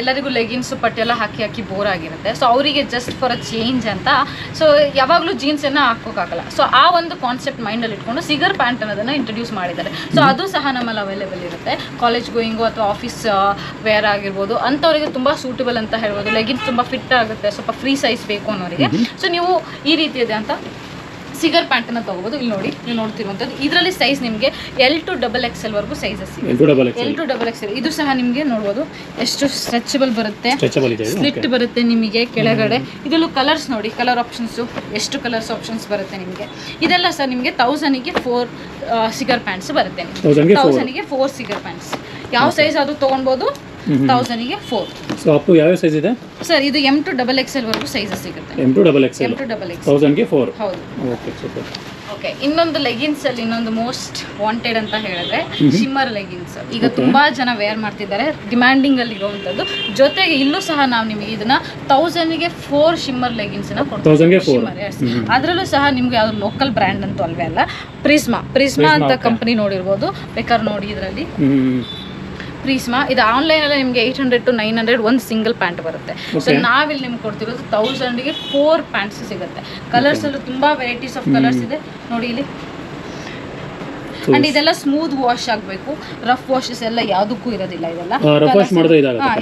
ಎಲ್ಲರಿಗೂ ಲೆಗಿನ್ಸ್ ಪಟ್ಟಿಯೆಲ್ಲ ಹಾಕಿ ಹಾಕಿ ಬೋರ್ ಆಗಿರುತ್ತೆ. ಸೊ ಅವರಿಗೆ ಜಸ್ಟ್ ಫಾರ್ ಅ ಚೇಂಜ್ ಅಂತ. ಸೊ ಯಾವಾಗಲೂ ಜೀನ್ಸನ್ನು ಹಾಕೋಕ್ಕಾಗಲ್ಲ. ಸೊ ಆ ಒಂದು ಕಾನ್ಸೆಪ್ಟ್ ಮೈಂಡಲ್ಲಿ ಇಟ್ಕೊಂಡು ಸಿಗರ್ ಪ್ಯಾಂಟ್ ಅನ್ನೋದನ್ನು ಇಂಟ್ರೊಡ್ಯೂಸ್ ಮಾಡಿದ್ದಾರೆ. ಸೊ ಅದು ಸಹ ನಮ್ಮಲ್ಲಿ ಅವೈಲೇಬಲ್ ಇರುತ್ತೆ. ಕಾಲೇಜ್ ಗೋಯಿಂಗು ಅಥವಾ ಆಫೀಸ್ ವೇರ್ ಆಗಿರ್ಬೋದು ಅಂಥವರಿಗೆ ತುಂಬ ಸೂಟಬಲ್ ಅಂತ ಹೇಳ್ಬೋದು. ಲೆಗಿನ್ಸ್ ತುಂಬ ಫಿಟ್ ಆಗುತ್ತೆ. ಸ್ವಲ್ಪ ಫ್ರೀ ಸೈಜ್ ಬೇಕು ಅನ್ನೋರಿಗೆ. ಸೊ ನೀವು ಈ ರೀತಿ ಇದೆ ಅಂತ ಸಿಗರ್ ಪ್ಯಾಂಟ್ ಪ್ಯಾಂಟನ್ನು ತಗೋಬಹುದು ಇಲ್ಲಿ ನೋಡಿ ನೀವು ನೋಡ್ತಿರುವಂಥದ್ದು. ಇದರಲ್ಲಿ ಸೈಜ್ ನಿಮಗೆ L to double X L ವರೆಗೂ sizes L to double X ಇದು ಸಹ ನಿಮಗೆ ನೋಡ್ಬೋದು. ಎಷ್ಟು ಸ್ಟ್ರೆಚಬಲ್ ಬರುತ್ತೆ. ಸ್ಲಿಟ್ ಬರುತ್ತೆ ನಿಮಗೆ ಕೆಳಗಡೆ. ಇದರಲ್ಲೂ ಕಲರ್ಸ್ ನೋಡಿ ಕಲರ್ ಆಪ್ಷನ್ಸ್ ಎಷ್ಟು ಕಲರ್ಸ್ ಆಪ್ಷನ್ಸ್ ಬರುತ್ತೆ ನಿಮಗೆ. ಇದೆಲ್ಲ ಸರ್ ನಿಮಗೆ ತೌಸಂಡಿಗೆ ಫೋರ್ ಸಿಗರ್ ಪ್ಯಾಂಟ್ಸ್ ಬರುತ್ತೆ. ತೌಸಂಡ್ಗೆ ಫೋರ್ ತೌಸಂಡಿಗೆ ಫೋರ್ ಸಿಗರ್ ಪ್ಯಾಂಟ್ಸ್ ಯಾವ ಸೈಜ್ ಅದು ತೊಗೊಳ್ಬೋದು. ತೌಸಂಡಿಗೆ ಫೋರ್ ಸೊ ಅಪ್ ಟು ಯಾವ್ಯಾವ ಸೈಜ್ ಇದೆ? ಸರ್ ಇದು M to double X L ವರೆಗೂ ಸೈಜಸ್ ಸಿಗುತ್ತೆ. M to double X L to double X ತೌಸಂಡ್ಗೆ four ಹೌದು. ಓಕೆ ಸೂಪರ್ ಓಕೆ ಇನ್ನೊಂದು ಲೆಗಿನ್ಸ್ ಅಲ್ಲಿ ಇನ್ನೊಂದು ಮೋಸ್ಟ್ ವಾಂಟೆಡ್ ಅಂತ ಹೇಳಿದ್ರೆ ಶಿಮ್ಮರ್ ಲೆಗಿನ್ಸ್ ಈಗ ತುಂಬಾ ಜನ ವೇರ್ ಮಾಡ್ತಿದ್ದಾರೆ ಡಿಮ್ಯಾಂಡಿಂಗ್ ಅಲ್ಲಿ ಇರುವಂತದ್ದು ಜೊತೆಗೆ ಇಲ್ಲೂ ಸಹ ನಾವು ನಿಮಗೆ ಇದನ್ನ ತೌಸಂಡ್ಗೆ ಫೋರ್ ಶಿಮ್ಮರ್ ಲೆಗಿನ್ಸ್ ಫೋರ್ ಅದರಲ್ಲೂ ಸಹ ನಿಮ್ಗೆ ಯಾವ್ದು ಲೋಕಲ್ ಬ್ರ್ಯಾಂಡ್ ಅಂತೂ ಅಲ್ವೇ ಅಲ್ಲ. ಪ್ರಿಸ್ಮಾ ಪ್ರಿಸ್ಮಾ ಅಂತ ಕಂಪನಿ ನೋಡಿರ್ಬೋದು. ಬೇಕಾದ್ರೆ ನೋಡಿ ಇದರಲ್ಲಿ. ಹ್ಞೂ ಪ್ರೀಸ್ಮಾ ಇದು ಆನ್ಲೈನ್ ಅಲ್ಲಿ ನಿಮಗೆ eight hundred to nine hundred ಒಂದು ಸಿಂಗಲ್ ಪ್ಯಾಂಟ್ ಬರುತ್ತೆ. ಸೊ ನಾವಿಲ್ಲಿ ನಿಮ್ಗೆ ಕೊಡ್ತಿರೋದು ತೌಸಂಡ್ಗೆ ಫೋರ್ ಪ್ಯಾಂಟ್ಸ್ ಸಿಗುತ್ತೆ. ಕಲರ್ಸ್ ಅಲ್ಲೂ ತುಂಬಾ ವೆರೈಟೀಸ್ ಆಫ್ ಕಲರ್ಸ್ ಇದೆ. ನೋಡಿ ಇಲ್ಲಿ. ಅಂಡ್ ಇದೆಲ್ಲ ಸ್ಮೂತ್ ವಾಶ್ ಆಗಬೇಕು. ರಫ್ ವಾಶಸ್ ಎಲ್ಲ ಯಾವುದಕ್ಕೂ ಇರೋದಿಲ್ಲ ಇದೆಲ್ಲ.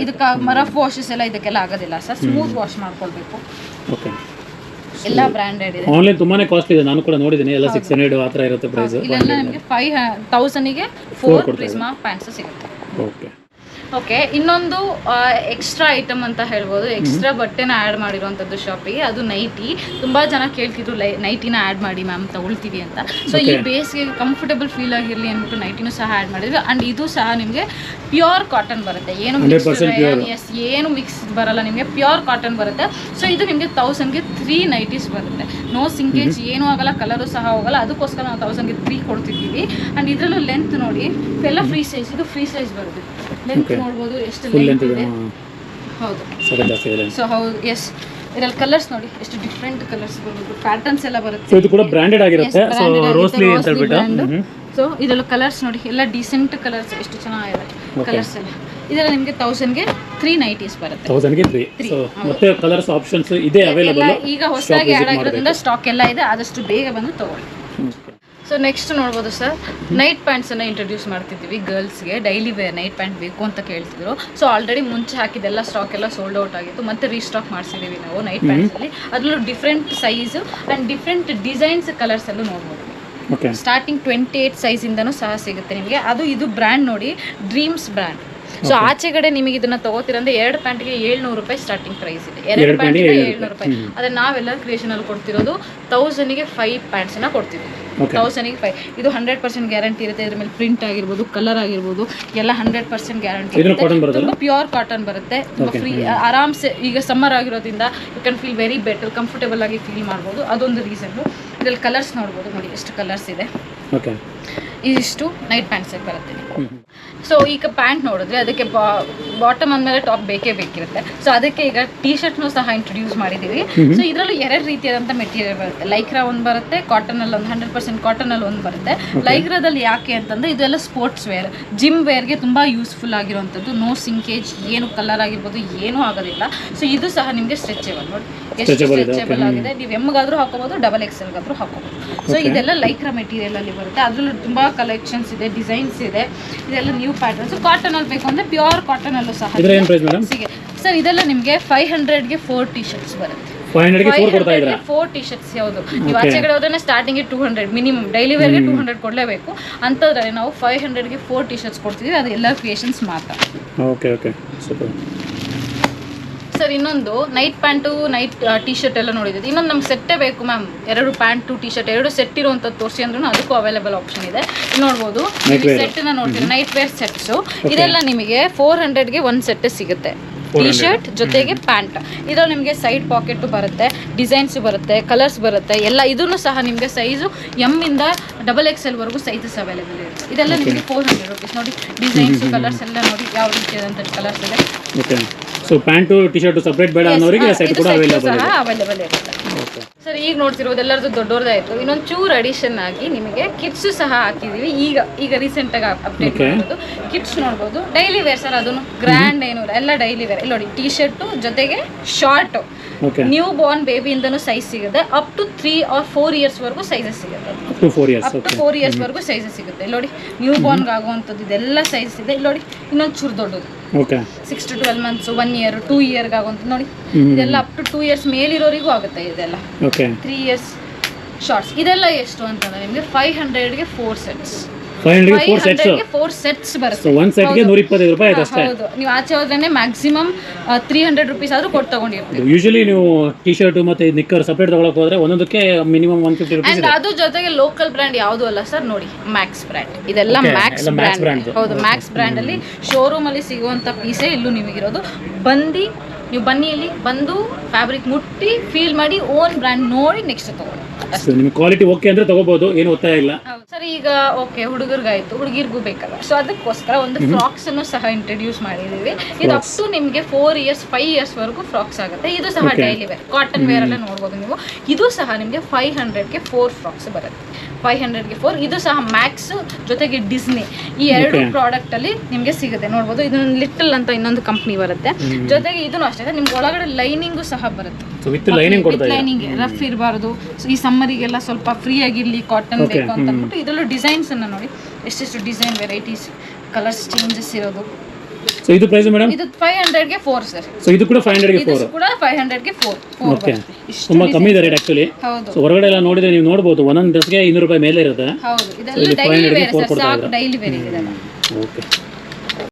ಇದಕ್ಕೆ ರಫ್ ವಾಶಸ್ ಎಲ್ಲ ಇದಕ್ಕೆಲ್ಲ ಆಗೋದಿಲ್ಲ ಸರ್. ಸ್ಮೂತ್ ವಾಶ್ ಮಾಡ್ಕೊಳ್ಬೇಕು. ಎಲ್ಲ ಬ್ರಾಂಡೆಡ್ ಇದೆ. ಆನ್ಲೈನ್ ತುಂಬಾನೇ ಕಾಸ್ಟ್ಲಿ ಇದೆ. ನಾನು ಕೂಡ ನೋಡಿದ್ದೀನಿ. ಎಲ್ಲ ಸಿಕ್ಸ್ ಹಂಡ್ರೆಡ್ ಆ ಥರ ಇರುತ್ತೆ ಪ್ರೈಸ್ ಇದೆಲ್ಲ ನಿಮಗೆ ಫೈವ್ ತೌಸಂಡಿಗೆ ಫೋರ್ ಪ್ರಿಸ್ಮಾ ಪ್ಯಾಂಟ್ಸ್ ಸಿಗುತ್ತೆ. ಓಕೆ ಓಕೆ ಇನ್ನೊಂದು ಎಕ್ಸ್ಟ್ರಾ ಐಟಮ್ ಅಂತ ಹೇಳ್ಬೋದು. ಎಕ್ಸ್ಟ್ರಾ ಬಟ್ಟೆನ ಆ್ಯಡ್ ಮಾಡಿರುವಂಥದ್ದು ಶಾಪಿಗೆ ಅದು ನೈಟಿ ತುಂಬ ಜನ ಕೇಳ್ತಿದ್ರು ಲೈ ನೈಟಿನ ಆ್ಯಡ್ ಮಾಡಿ ಮ್ಯಾಮ್ ತಗೊಳ್ತೀವಿ ಅಂತ. ಸೊ ಈ ಬೇಸಿಗೆ ಕಂಫರ್ಟಬಲ್ ಫೀಲ್ ಆಗಿರಲಿ ಅಂದ್ಬಿಟ್ಟು ನೈಟಿನೂ ಸಹ ಆ್ಯಡ್ ಮಾಡಿದ್ವಿ. ಆ್ಯಂಡ್ ಇದು ಸಹ ನಿಮಗೆ ಪ್ಯೂರ್ ಕಾಟನ್ ಬರುತ್ತೆ. ಏನು ಎಸ್ ಏನು ಮಿಕ್ಸ್ ಬರಲ್ಲ ನಿಮಗೆ. ಪ್ಯೂರ್ ಕಾಟನ್ ಬರುತ್ತೆ. ಸೊ ಇದು ನಿಮಗೆ ತೌಸಂಡ್ಗೆ ತ್ರೀ ನೈಟೀಸ್ ಬರುತ್ತೆ. ನೋ ಸಿಂಕೇಜ್ ಏನೂ ಆಗಲ್ಲ ಕಲರು ಸಹ ಹೋಗಲ್ಲ. ಅದಕ್ಕೋಸ್ಕರ ನಾವು ತೌಸಂಡ್ಗೆ ತ್ರೀ ಕೊಡ್ತಿದ್ದೀವಿ. ಆ್ಯಂಡ್ ಇದರಲ್ಲೂ ಲೆಂತ್ ನೋಡಿ ಎಲ್ಲ ಫ್ರೀ ಸೈಜ್ ಇದು ಫ್ರೀ ಸೈಜ್ ಬರುತ್ತೆ. ಲೆಂತ್ ನೋಡ್ಬೋದು ಎಷ್ಟು ಲೆಂತ್ ಇದೆ. ಹೌದು. ಸೊ ಹೌದು ಎಸ್ ಇದರಲ್ಲಿ ಕಲರ್ಸ್ ನೋಡಿ ಎಷ್ಟು ಡಿಫ್ರೆಂಟ್ ಕಲರ್ಸ್ ಬರ್ಬೋದು ಪ್ಯಾಟರ್ನ್ಸ್ ಎಲ್ಲ ಬರುತ್ತೆ. ಇದು ಕೂಡ ಬ್ರ್ಯಾಂಡೆಡ್ ಆಗಿರುತ್ತೆ. ಸೊ ರೋಸ್ಲಿ ಅಂತ ಹೇಳ್ಬಿಟ್ಟು. ಸೊ ಇದರಲ್ಲಿ ಕಲರ್ಸ್ ನೋಡಿ ಎಲ್ಲ ಡಿಸೆಂಟ್ ಕಲರ್ಸ್ ಎಷ್ಟು ಚೆನ್ನಾಗಿದೆ ಕಲರ್ಸ್ ಎಲ್ಲ. ಇದೆಲ್ಲ ನಿಮಗೆ ತೌಸಂಡ್ಗೆ ತ್ರೀ ನೈಟೀಸ್ ಬರುತ್ತೆ. ತೌಸಂಡ್ಗೆ ತ್ರೀ ಮತ್ತೆ ಕಲರ್ಸ್ ಆಪ್ಷನ್ಸ್ ಇದೆ ಅವೈಲೇಬಲ್ ಈಗ ಹೊಸದಾಗಿ ಆ್ಯಡ್ ಆಗಿರೋದ್ರಿಂದ ಸ್ಟಾಕ್ ಎಲ್ಲ ಇದೆ ಆದಷ್ಟು ಬೇಗ ಬಂದು ತಗೊಳ್ಳಿ. ಸೊ ನೆಕ್ಸ್ಟ್ ನೋಡ್ಬೋದು ಸರ್ ನೈಟ್ ಪ್ಯಾಂಟ್ಸನ್ನು ಇಂಟ್ರೊಡ್ಯೂಸ್ ಮಾಡ್ತಿದ್ದೀವಿ ಗರ್ಲ್ಸ್ಗೆ ಡೈಲಿ ವೇರ್ ನೈಟ್ ಪ್ಯಾಂಟ್ ಬೇಕು ಅಂತ ಕೇಳ್ತಿದ್ರು. ಸೊ ಆಲ್ರೆಡಿ ಮುಂಚೆ ಹಾಕಿದ್ದೆಲ್ಲ ಸ್ಟಾಕ್ ಎಲ್ಲ ಸೋಲ್ಡ್ ಔಟ್ ಆಗಿತ್ತು. ಮತ್ತೆ ರೀಸ್ಟಾಕ್ ಮಾಡಿಸಿದ್ದೀವಿ ನಾವು ನೈಟ್ ಪ್ಯಾಂಟ್ಸಲ್ಲಿ ಅದರಲ್ಲೂ different size and different designs ಕಲರ್ಸಲ್ಲೂ ನೋಡ್ಬೋದು. ಓಕೆ ಸ್ಟಾರ್ಟಿಂಗ್ ಟ್ವೆಂಟಿ ಏಯ್ಟ್ ಸೈಜಿಂದನೂ ಸಹ ಸಿಗುತ್ತೆ ನಿಮಗೆ. ಅದು ಇದು ಬ್ರ್ಯಾಂಡ್ ನೋಡಿ ಡ್ರೀಮ್ಸ್ ಬ್ರ್ಯಾಂಡ್ ಸೊ ಆಚೆಗಡೆ ನಿಮಗೆ ಇದನ್ನ ತಗೋತಿರಂದ್ರೆ ಎರಡು ಪ್ಯಾಂಟ್ಗೆ ಏಳ್ನೂರು ರೂಪಾಯಿ ಸ್ಟಾರ್ಟಿಂಗ್ ಪ್ರೈಸ್ ಇದೆ. ಎರಡು ಪ್ಯಾಂಟ್ಗೆ ಏಳ್ನೂರು ರೂಪಾಯಿ. ಅದೇ ನಾವೆಲ್ಲ ಕ್ರಿಯೇಷನ್ ಅಲ್ಲಿ ಕೊಡ್ತಿರೋದು ತೌಸಂಡ್ಗೆ ಫೈವ್ ಪ್ಯಾಂಟ್ಸ್ನ ಕೊಡ್ತೀವಿ ತೌಸಂಡಿಗೆ ಫೈವ್ ಇದು ಹಂಡ್ರೆಡ್ ಪರ್ಸೆಂಟ್ ಗ್ಯಾರಂಟಿ ಇರುತ್ತೆ. ಇದ್ರ ಮೇಲೆ ಪ್ರಿಂಟ್ ಆಗಿರ್ಬೋದು ಕಲರ್ ಆಗಿರ್ಬೋದು ಎಲ್ಲ ಹಂಡ್ರೆಡ್ ಪರ್ಸೆಂಟ್ ಗ್ಯಾರಂಟಿ ತುಂಬ ಪ್ಯೂರ್ ಕಾಟನ್ ಬರುತ್ತೆ. ತುಂಬ ಫ್ರೀ ಆರಾಮ್ಸೆ ಈಗ ಸಮ್ಮರ್ ಆಗಿರೋದ್ರಿಂದ you can feel very better comfortable ಆಗಿ ಫೀಲ್ ಮಾಡ್ಬೋದು. ಅದೊಂದು ರೀಸನ್ ಇದ್ರಲ್ಲಿ ಕಲರ್ಸ್ ನೋಡ್ಬೋದು ನೋಡಿ ಎಷ್ಟು ಕಲರ್ಸ್ ಇದೆ. ಇದಿಷ್ಟು ನೈಟ್ ಪ್ಯಾಂಟ್ಸ್ ಬರುತ್ತೆ. ಸೊ ಈಗ ಪ್ಯಾಂಟ್ ನೋಡಿದ್ರೆ ಅದಕ್ಕೆ ಬಾಟಮ್ ಅಂದಮೇಲೆ ಟಾಪ್ ಬೇಕೇ ಬೇಕಿರುತ್ತೆ. ಸೊ ಅದಕ್ಕೆ ಈಗ ಟೀ ಶರ್ಟ್ನೂ ಸಹ ಇಂಟ್ರೊಡ್ಯೂಸ್ ಮಾಡಿದೀವಿ ಸೊ ಇದರಲ್ಲೂ ಎರಡು ರೀತಿಯಾದಂಥ ಮೆಟೀರಿಯಲ್ ಬರುತ್ತೆ. ಲೈಕ್ರಾ ಒಂದು ಬರುತ್ತೆ ಕಾಟನ್ ಅಲ್ಲಿ ಒಂದು ಹಂಡ್ರೆಡ್ ಪರ್ಸೆಂಟ್ ಕಾಟನಲ್ಲಿ ಒಂದು ಬರುತ್ತೆ. ಲೈಕ್ರಾದಲ್ಲಿ ಯಾಕೆ ಅಂತಂದ್ರೆ ಇದೆಲ್ಲ ಸ್ಪೋರ್ಟ್ಸ್ ವೇರ್ ಜಿಮ್ ವೇರ್ಗೆ ತುಂಬಾ ಯೂಸ್ಫುಲ್ ಆಗಿರುವಂಥದ್ದು. ನೋ ಸಿಂಕೇಜ್ ಏನು ಕಲರ್ ಆಗಿರ್ಬೋದು ಏನೂ ಆಗೋದಿಲ್ಲ. ಸೊ ಇದು ಸಹ ನಿಮಗೆ ಸ್ಟ್ರೆಚೇಬಲ್ ನೋಡಿ ಎಷ್ಟು ಸ್ಟ್ರೆಚೇಬಲ್ ಆಗಿದೆ. ನೀವು ಎಮ್ಗಾದ್ರೂ ಹಾಕೋಬೋದು ಡಬಲ್ ಎಕ್ಸೆಲ್ಗಾದ್ರೂ ಹಾಕೋಬೋದು ಸೊ ಇದೆಲ್ಲ ಲೈಕ್ರಾ ಮೆಟೀರಿಯಲ್ ಅಲ್ಲಿ ಬರುತ್ತೆ. ಅದ್ರಲ್ಲೂ ತುಂಬಾ ಕಲೆಕ್ಷನ್ಸ್ ಇದೆ ಡಿಸೈನ್ಸ್ ಇದೆ. ಇದೆಲ್ಲ ನ್ಯೂ ಪ್ಯಾಟರ್ನ್ಸ್ ಕಾಟನ್ ಅಲ್ಲಿ ಬೇಕು ಅಂದ್ರೆ ಪ್ಯೂರ್ ಕಾಟನ್ ಅಲ್ಲೂ ಸಹ ಇದರ ಏನು ಪ್ರೈಸ್ ಮೇಡಮ್ ಸಿಗೆ. ಸರ್ ಇದೆಲ್ಲ ನಿಮಗೆ ಫೈವ್ ಹಂಡ್ರೆಡ್ಗೆ ಫೋರ್ ಟಿ ಶರ್ಟ್ಸ್ ಬರುತ್ತೆ. ಫೋರ್ ಟಿ ಶರ್ಟ್ಸ್ ಯಾವುದು? ನೀವು ಆಚೆ ಕಡೆ ಹೋದ್ರೆ starting two hundred minimum daily ವೇರ್ಗೆ two hundred ಕೊಡಲೇಬೇಕು. ಅಂತದ್ರಲ್ಲಿ ನಾವು ಫೈವ್ ಹಂಡ್ರೆಡ್ಗೆ ಫೋರ್ ಟಿ ಶರ್ಟ್ಸ್ ಕೊಡ್ತೀವಿ ಅದು ಎಲ್ಲ ಕ್ರಿಯೇಷನ್ಸ್ ಮಾತ್ರ. ಓಕೆ ಓಕೆ ಸೂಪರ್ ಸರ್ ಇನ್ನೊಂದು night pant night T shirt ಎಲ್ಲ ನೋಡಿದ್ದೀವಿ ಇನ್ನೊಂದು ನಮ್ಗೆ ಸೆಟ್ಟೇ ಬೇಕು ಮ್ಯಾಮ್ ಎರಡು ಪ್ಯಾಂಟು ಟಿ ಶರ್ಟ್ ಎರಡು ಸೆಟ್ ಇರುವಂಥದ್ದು ತೋರಿಸಿ ಅಂದ್ರೂ ಅದಕ್ಕೂ ಅವೈಲೇಬಲ್ ಆಪ್ಷನ್ ಇದೆ. ಇಲ್ಲಿ ನೋಡ್ಬೋದು. ಸೆಟ್ನ ನೋಡ್ತೀವಿ ನೈಟ್ ವೇರ್ ಸೆಟ್ಸು ಇದೆಲ್ಲ ನಿಮಗೆ ಫೋರ್ ಹಂಡ್ರೆಡ್ಗೆ ಒಂದು ಸೆಟ್ ಸಿಗುತ್ತೆ. ಟಿ ಶರ್ಟ್ ಜೊತೆಗೆ ಪ್ಯಾಂಟ್ ಇದ್ರಲ್ಲಿ ನಿಮಗೆ ಸೈಡ್ ಪಾಕೆಟ್ ಬರುತ್ತೆ ಡಿಸೈನ್ಸ್ ಬರುತ್ತೆ ಕಲರ್ಸ್ ಬರುತ್ತೆ ಎಲ್ಲ ಇದನ್ನು ಸಹ ನಿಮಗೆ ಸೈಜು ಎಂ ಇಂದ ಡಬಲ್ ಎಕ್ಸ್ ಎಲ್ ವರೆಗೂ ಸೈಜಸ್ ಅವೈಲೇಬಲ್ ಇರುತ್ತೆ. ಇದೆಲ್ಲ ನಿಮಗೆ ಫೋರ್ ಹಂಡ್ರೆಡ್ ರುಪೀಸ್ ನೋಡಿ. ಡಿಸೈನ್ಸ್ ಕಲರ್ಸ್ ಎಲ್ಲ ನೋಡಿ ಯಾವ ರೀತಿಯಾದಂಥ ಕಲರ್ಸ್ ಇದೆ. So pant T shirt separate ಬೇಡ ಅನ್ನೋರಿಗೆ ಸೆಟ್ ಕೂಡ ಅವೈಲೇಬಲ್ ಸಹ ಇದೆ. ಅವೈಲೇಬಲ್ ಇರುತ್ತೆ. ಸರ್ ಈಗ ನೋಡ್ತಿರೋದು ಎಲ್ಲರದ್ದು ಆಯ್ತು ಇನ್ನೊಂದು ಚೂರ್ ಅಡಿಷನ್ ಆಗಿ ನಿಮಗೆ ಕಿಡ್ಸ್ ಸಹ ಹಾಕಿದೀವಿ. ಈಗ ಈಗ ರೀಸೆಂಟ್ ಆಗಿ ಅಪ್ಡೇಟ್. ಮಾಡೋದು ಕಿಟ್ಸ್ ನೋಡ್ಬೋದು. ಡೈಲಿ ವೇರ್ ಸರ್ ಅದನ್ನು ಗ್ರ್ಯಾಂಡ್ ಏನು ಇಲ್ಲ. ಎಲ್ಲ ಡೈಲಿ ವೇರ್ ಇಲ್ಲಿ ನೋಡಿ ಟಿ ಶರ್ಟು ಜೊತೆಗೆ ಶಾರ್ಟ್ ನ್ಯೂ ಬಾರ್ನ್ ಬೇಬಿಯಿಂದನೂ ಸೈಜ್ ಸಿಗುತ್ತೆ. Up to three or four years ವರೆಗೂ ಸೈಜಸ್ ಸಿಗುತ್ತೆ. Up to four years up to four years ವರೆಗೂ ಸೈಜಸ್ ಸಿಗುತ್ತೆ. ಇಲ್ಲಿ ನೋಡಿ ನ್ಯೂ ಬಾರ್ನ್ಗೆ ಆಗುವಂಥದ್ದು ಇದೆಲ್ಲ ಸೈಜ್ ಇದೆ. ಇಲ್ಲಿ ನೋಡಿ ಇನ್ನೊಂದು ಚೂರು ದೊಡ್ಡದು. Okay six to twelve months one year two ಇಯರ್ಗೆ ಆಗುವಂಥದ್ದು ನೋಡಿ. ಇದೆಲ್ಲ ಅಪ್ ಟು ಟೂ ಇಯರ್ಸ್ ಮೇಲಿರೋರಿಗೂ ಆಗುತ್ತೆ ಇದೆಲ್ಲ. ಓಕೆ ತ್ರೀ ಇಯರ್ಸ್ ಶಾರ್ಟ್ಸ್ ಇದೆಲ್ಲ ಎಷ್ಟು ಅಂತಂದ್ರೆ ನಿಮಗೆ ಫೈವ್ ಹಂಡ್ರೆಡ್ಗೆ four sets five ಹಂಡ್ರೆಡ್ಗೆ five four sets four sets ಬರುತ್ತೆ. ಒಂದು ಸೆಟ್ಗೆ ನೂರ ಇಪ್ಪತ್ತೈದು ರೂಪಾಯಿ ಆಯ್ತು ಅಷ್ಟೇ. ಹೌದು. ನೀವು ಆಚೆ ಹೋದ್ರೆ ಮ್ಯಾಕ್ಸಿಮಮ್ ತ್ರೀ ಹಂಡ್ರೆಡ್ ರುಪೀಸ್ ಆದ್ರೂ ಕೊಟ್ಟು ತಗೊಂಡಿರ್ತೀವಿ ಯೂಶಲಿ ನೀವು ಟಿ ಶರ್ಟ್ ಮತ್ತು ನಿಕ್ಕರ್ ಸಪ್ರೇಟ್ ತಗೊಳಕ್ ಹೋದ್ರೆ ಒಂದೊಂದಕ್ಕೆ minimum one fifty rupees and ಅದು ಜೊತೆಗೆ ಲೋಕಲ್ ಬ್ರ್ಯಾಂಡ್ ಯಾವುದು ಅಲ್ಲ ಸರ್ ನೋಡಿ ಮ್ಯಾಕ್ಸ್ ಬ್ರ್ಯಾಂಡ್ ಇದೆಲ್ಲ ಮ್ಯಾಕ್ಸ್ ಬ್ರ್ಯಾಂಡ್ ಹೌದು ಮ್ಯಾಕ್ಸ್ ಬ್ರ್ಯಾಂಡ್ ಅಲ್ಲಿ ಶೋರೂಮ್ ಅಲ್ಲಿ ಸಿಗುವಂತ ಪೀಸೇ ಇಲ್ಲೂ ನಿಮಗಿರೋದು. ಬಂದು ನೀವು ಬನ್ನಿ ಇಲ್ಲಿ ಬಂದು ಫ್ಯಾಬ್ರಿಕ್ ಮುಟ್ಟಿ ಫೀಲ್ ಮಾಡಿ ಓನ್ ಬ್ರ್ಯಾಂಡ್ ನೋಡಿ ನೆಕ್ಸ್ಟ್ ತಗೊಳ್ಳಿ. ನಿಮ್ಗೆ ಕ್ವಾಲಿಟಿ ಓಕೆ ಅಂದ್ರೆ ತಗೋಬಹುದು ಏನು ಒತ್ತಾಯ ಇಲ್ಲ. ಈಗ ಓಕೆ ಹುಡುಗರ್ಗಾಯ್ತು ಹುಡುಗಿರ್ಗೂ ಬೇಕಲ್ಲ ಸೊ ಅದಕ್ಕೋಸ್ಕರ ಒಂದು ಫ್ರಾಕ್ಸ್ ಅನ್ನು ಸಹ ಇಂಟ್ರೊಡ್ಯೂಸ್ ಮಾಡಿದೀವಿ. ಇದು ಅಪ್ ಟು ನಿಮಗೆ ಫೋರ್ ಇಯರ್ಸ್ ಫೈವ್ ಇಯರ್ಸ್ ವರೆಗೂ ಫ್ರಾಕ್ಸ್ ಆಗುತ್ತೆ. ಇದು ಸಹ. ಡೈಲಿ ವೇರ್ ಕಾಟನ್ ವೇರ್ ಅಲ್ಲೇ ನೋಡ್ಬೋದು ನೀವು. ಇದು ಸಹ ನಿಮಗೆ ಫೈವ್ ಹಂಡ್ರೆಡ್ಗೆ ಫೋರ್ ಫ್ರಾಕ್ಸ್ ಬರುತ್ತೆ. ಫೈವ್ ಹಂಡ್ರೆಡ್ಗೆ ಫೋರ್. ಇದು ಸಹ ಮ್ಯಾಕ್ಸು ಜೊತೆಗೆ ಡಿಸ್ನಿ ಈ ಎರಡು. ಪ್ರಾಡಕ್ಟ್ ಅಲ್ಲಿ ನಿಮಗೆ ಸಿಗುತ್ತೆ. ನೋಡ್ಬೋದು ಇದೊಂದು ಲಿಟಲ್ ಅಂತ ಇನ್ನೊಂದು ಕಂಪ್ನಿ ಬರುತ್ತೆ. ಜೊತೆಗೆ ಇದನ್ನು ಅಷ್ಟೇ ನಿಮ್ಗೆ ಒಳಗಡೆ ಲೈನಿಂಗು ಸಹ ಬರುತ್ತೆ. ಲೈನಿಂಗ್ ರಫ್ ಇರಬಾರ್ದು. ಈ ಸಮ್ಮರಿಗೆಲ್ಲ ಸ್ವಲ್ಪ ಫ್ರೀ ಆಗಿರ್ಲಿ ಕಾಟನ್ ಬೇಕು ಅಂತ ಅಂದ್ಬಿಟ್ಟು ಇದರಲ್ಲೂ ಡಿಸೈನ್ಸ್ ಅನ್ನ ನೋಡಿ. ಎಷ್ಟೆಷ್ಟು ಡಿಸೈನ್ ವೆರೈಟೀಸ್ ಕಲರ್ಸ್ ಚೇಂಜಸ್ ಇರೋದು. ಸೊ ಇದು ಪ್ರೈಸ್ ಮೇಡಮ್ ಇದು 500 ಗೆ 4 ಸರ್ ಸೊ ಇದು ಕೂಡ 500 ಗೆ 4 ಇದು ಕೂಡ ಫೈವ್ ಹಂಡ್ರೆಡ್ಗೆ ಫೋರ್ ಫೋರ್ ಓಕೆ ಬರುತ್ತೆ. ಇಷ್ಟು ತುಂಬ ಕಮ್ಮಿ ಇದೆ ರೇಟ್ ಆಕ್ಚುಲಿ ಹೌದು. ಸೊ ಹೊರಗಡೆ ಎಲ್ಲ ನೋಡಿದ್ರೆ ನೀವು ನೋಡಬಹುದು ಒಂದೊಂದು ಡ್ರೆಸ್ಗೆ ಇನ್ನೂರು ರೂಪಾಯಿ ಮೇಲೆ ಇರುತ್ತೆ. ಹೌದು. ಇದೆಲ್ಲ ಇದು ಡೈಲಿ 500 ಗೆ ವೇರ್ ಸರ್ ಸಾಕು ಡೈಲಿ ವೇರ್ ಇದೆ ಓಕೆ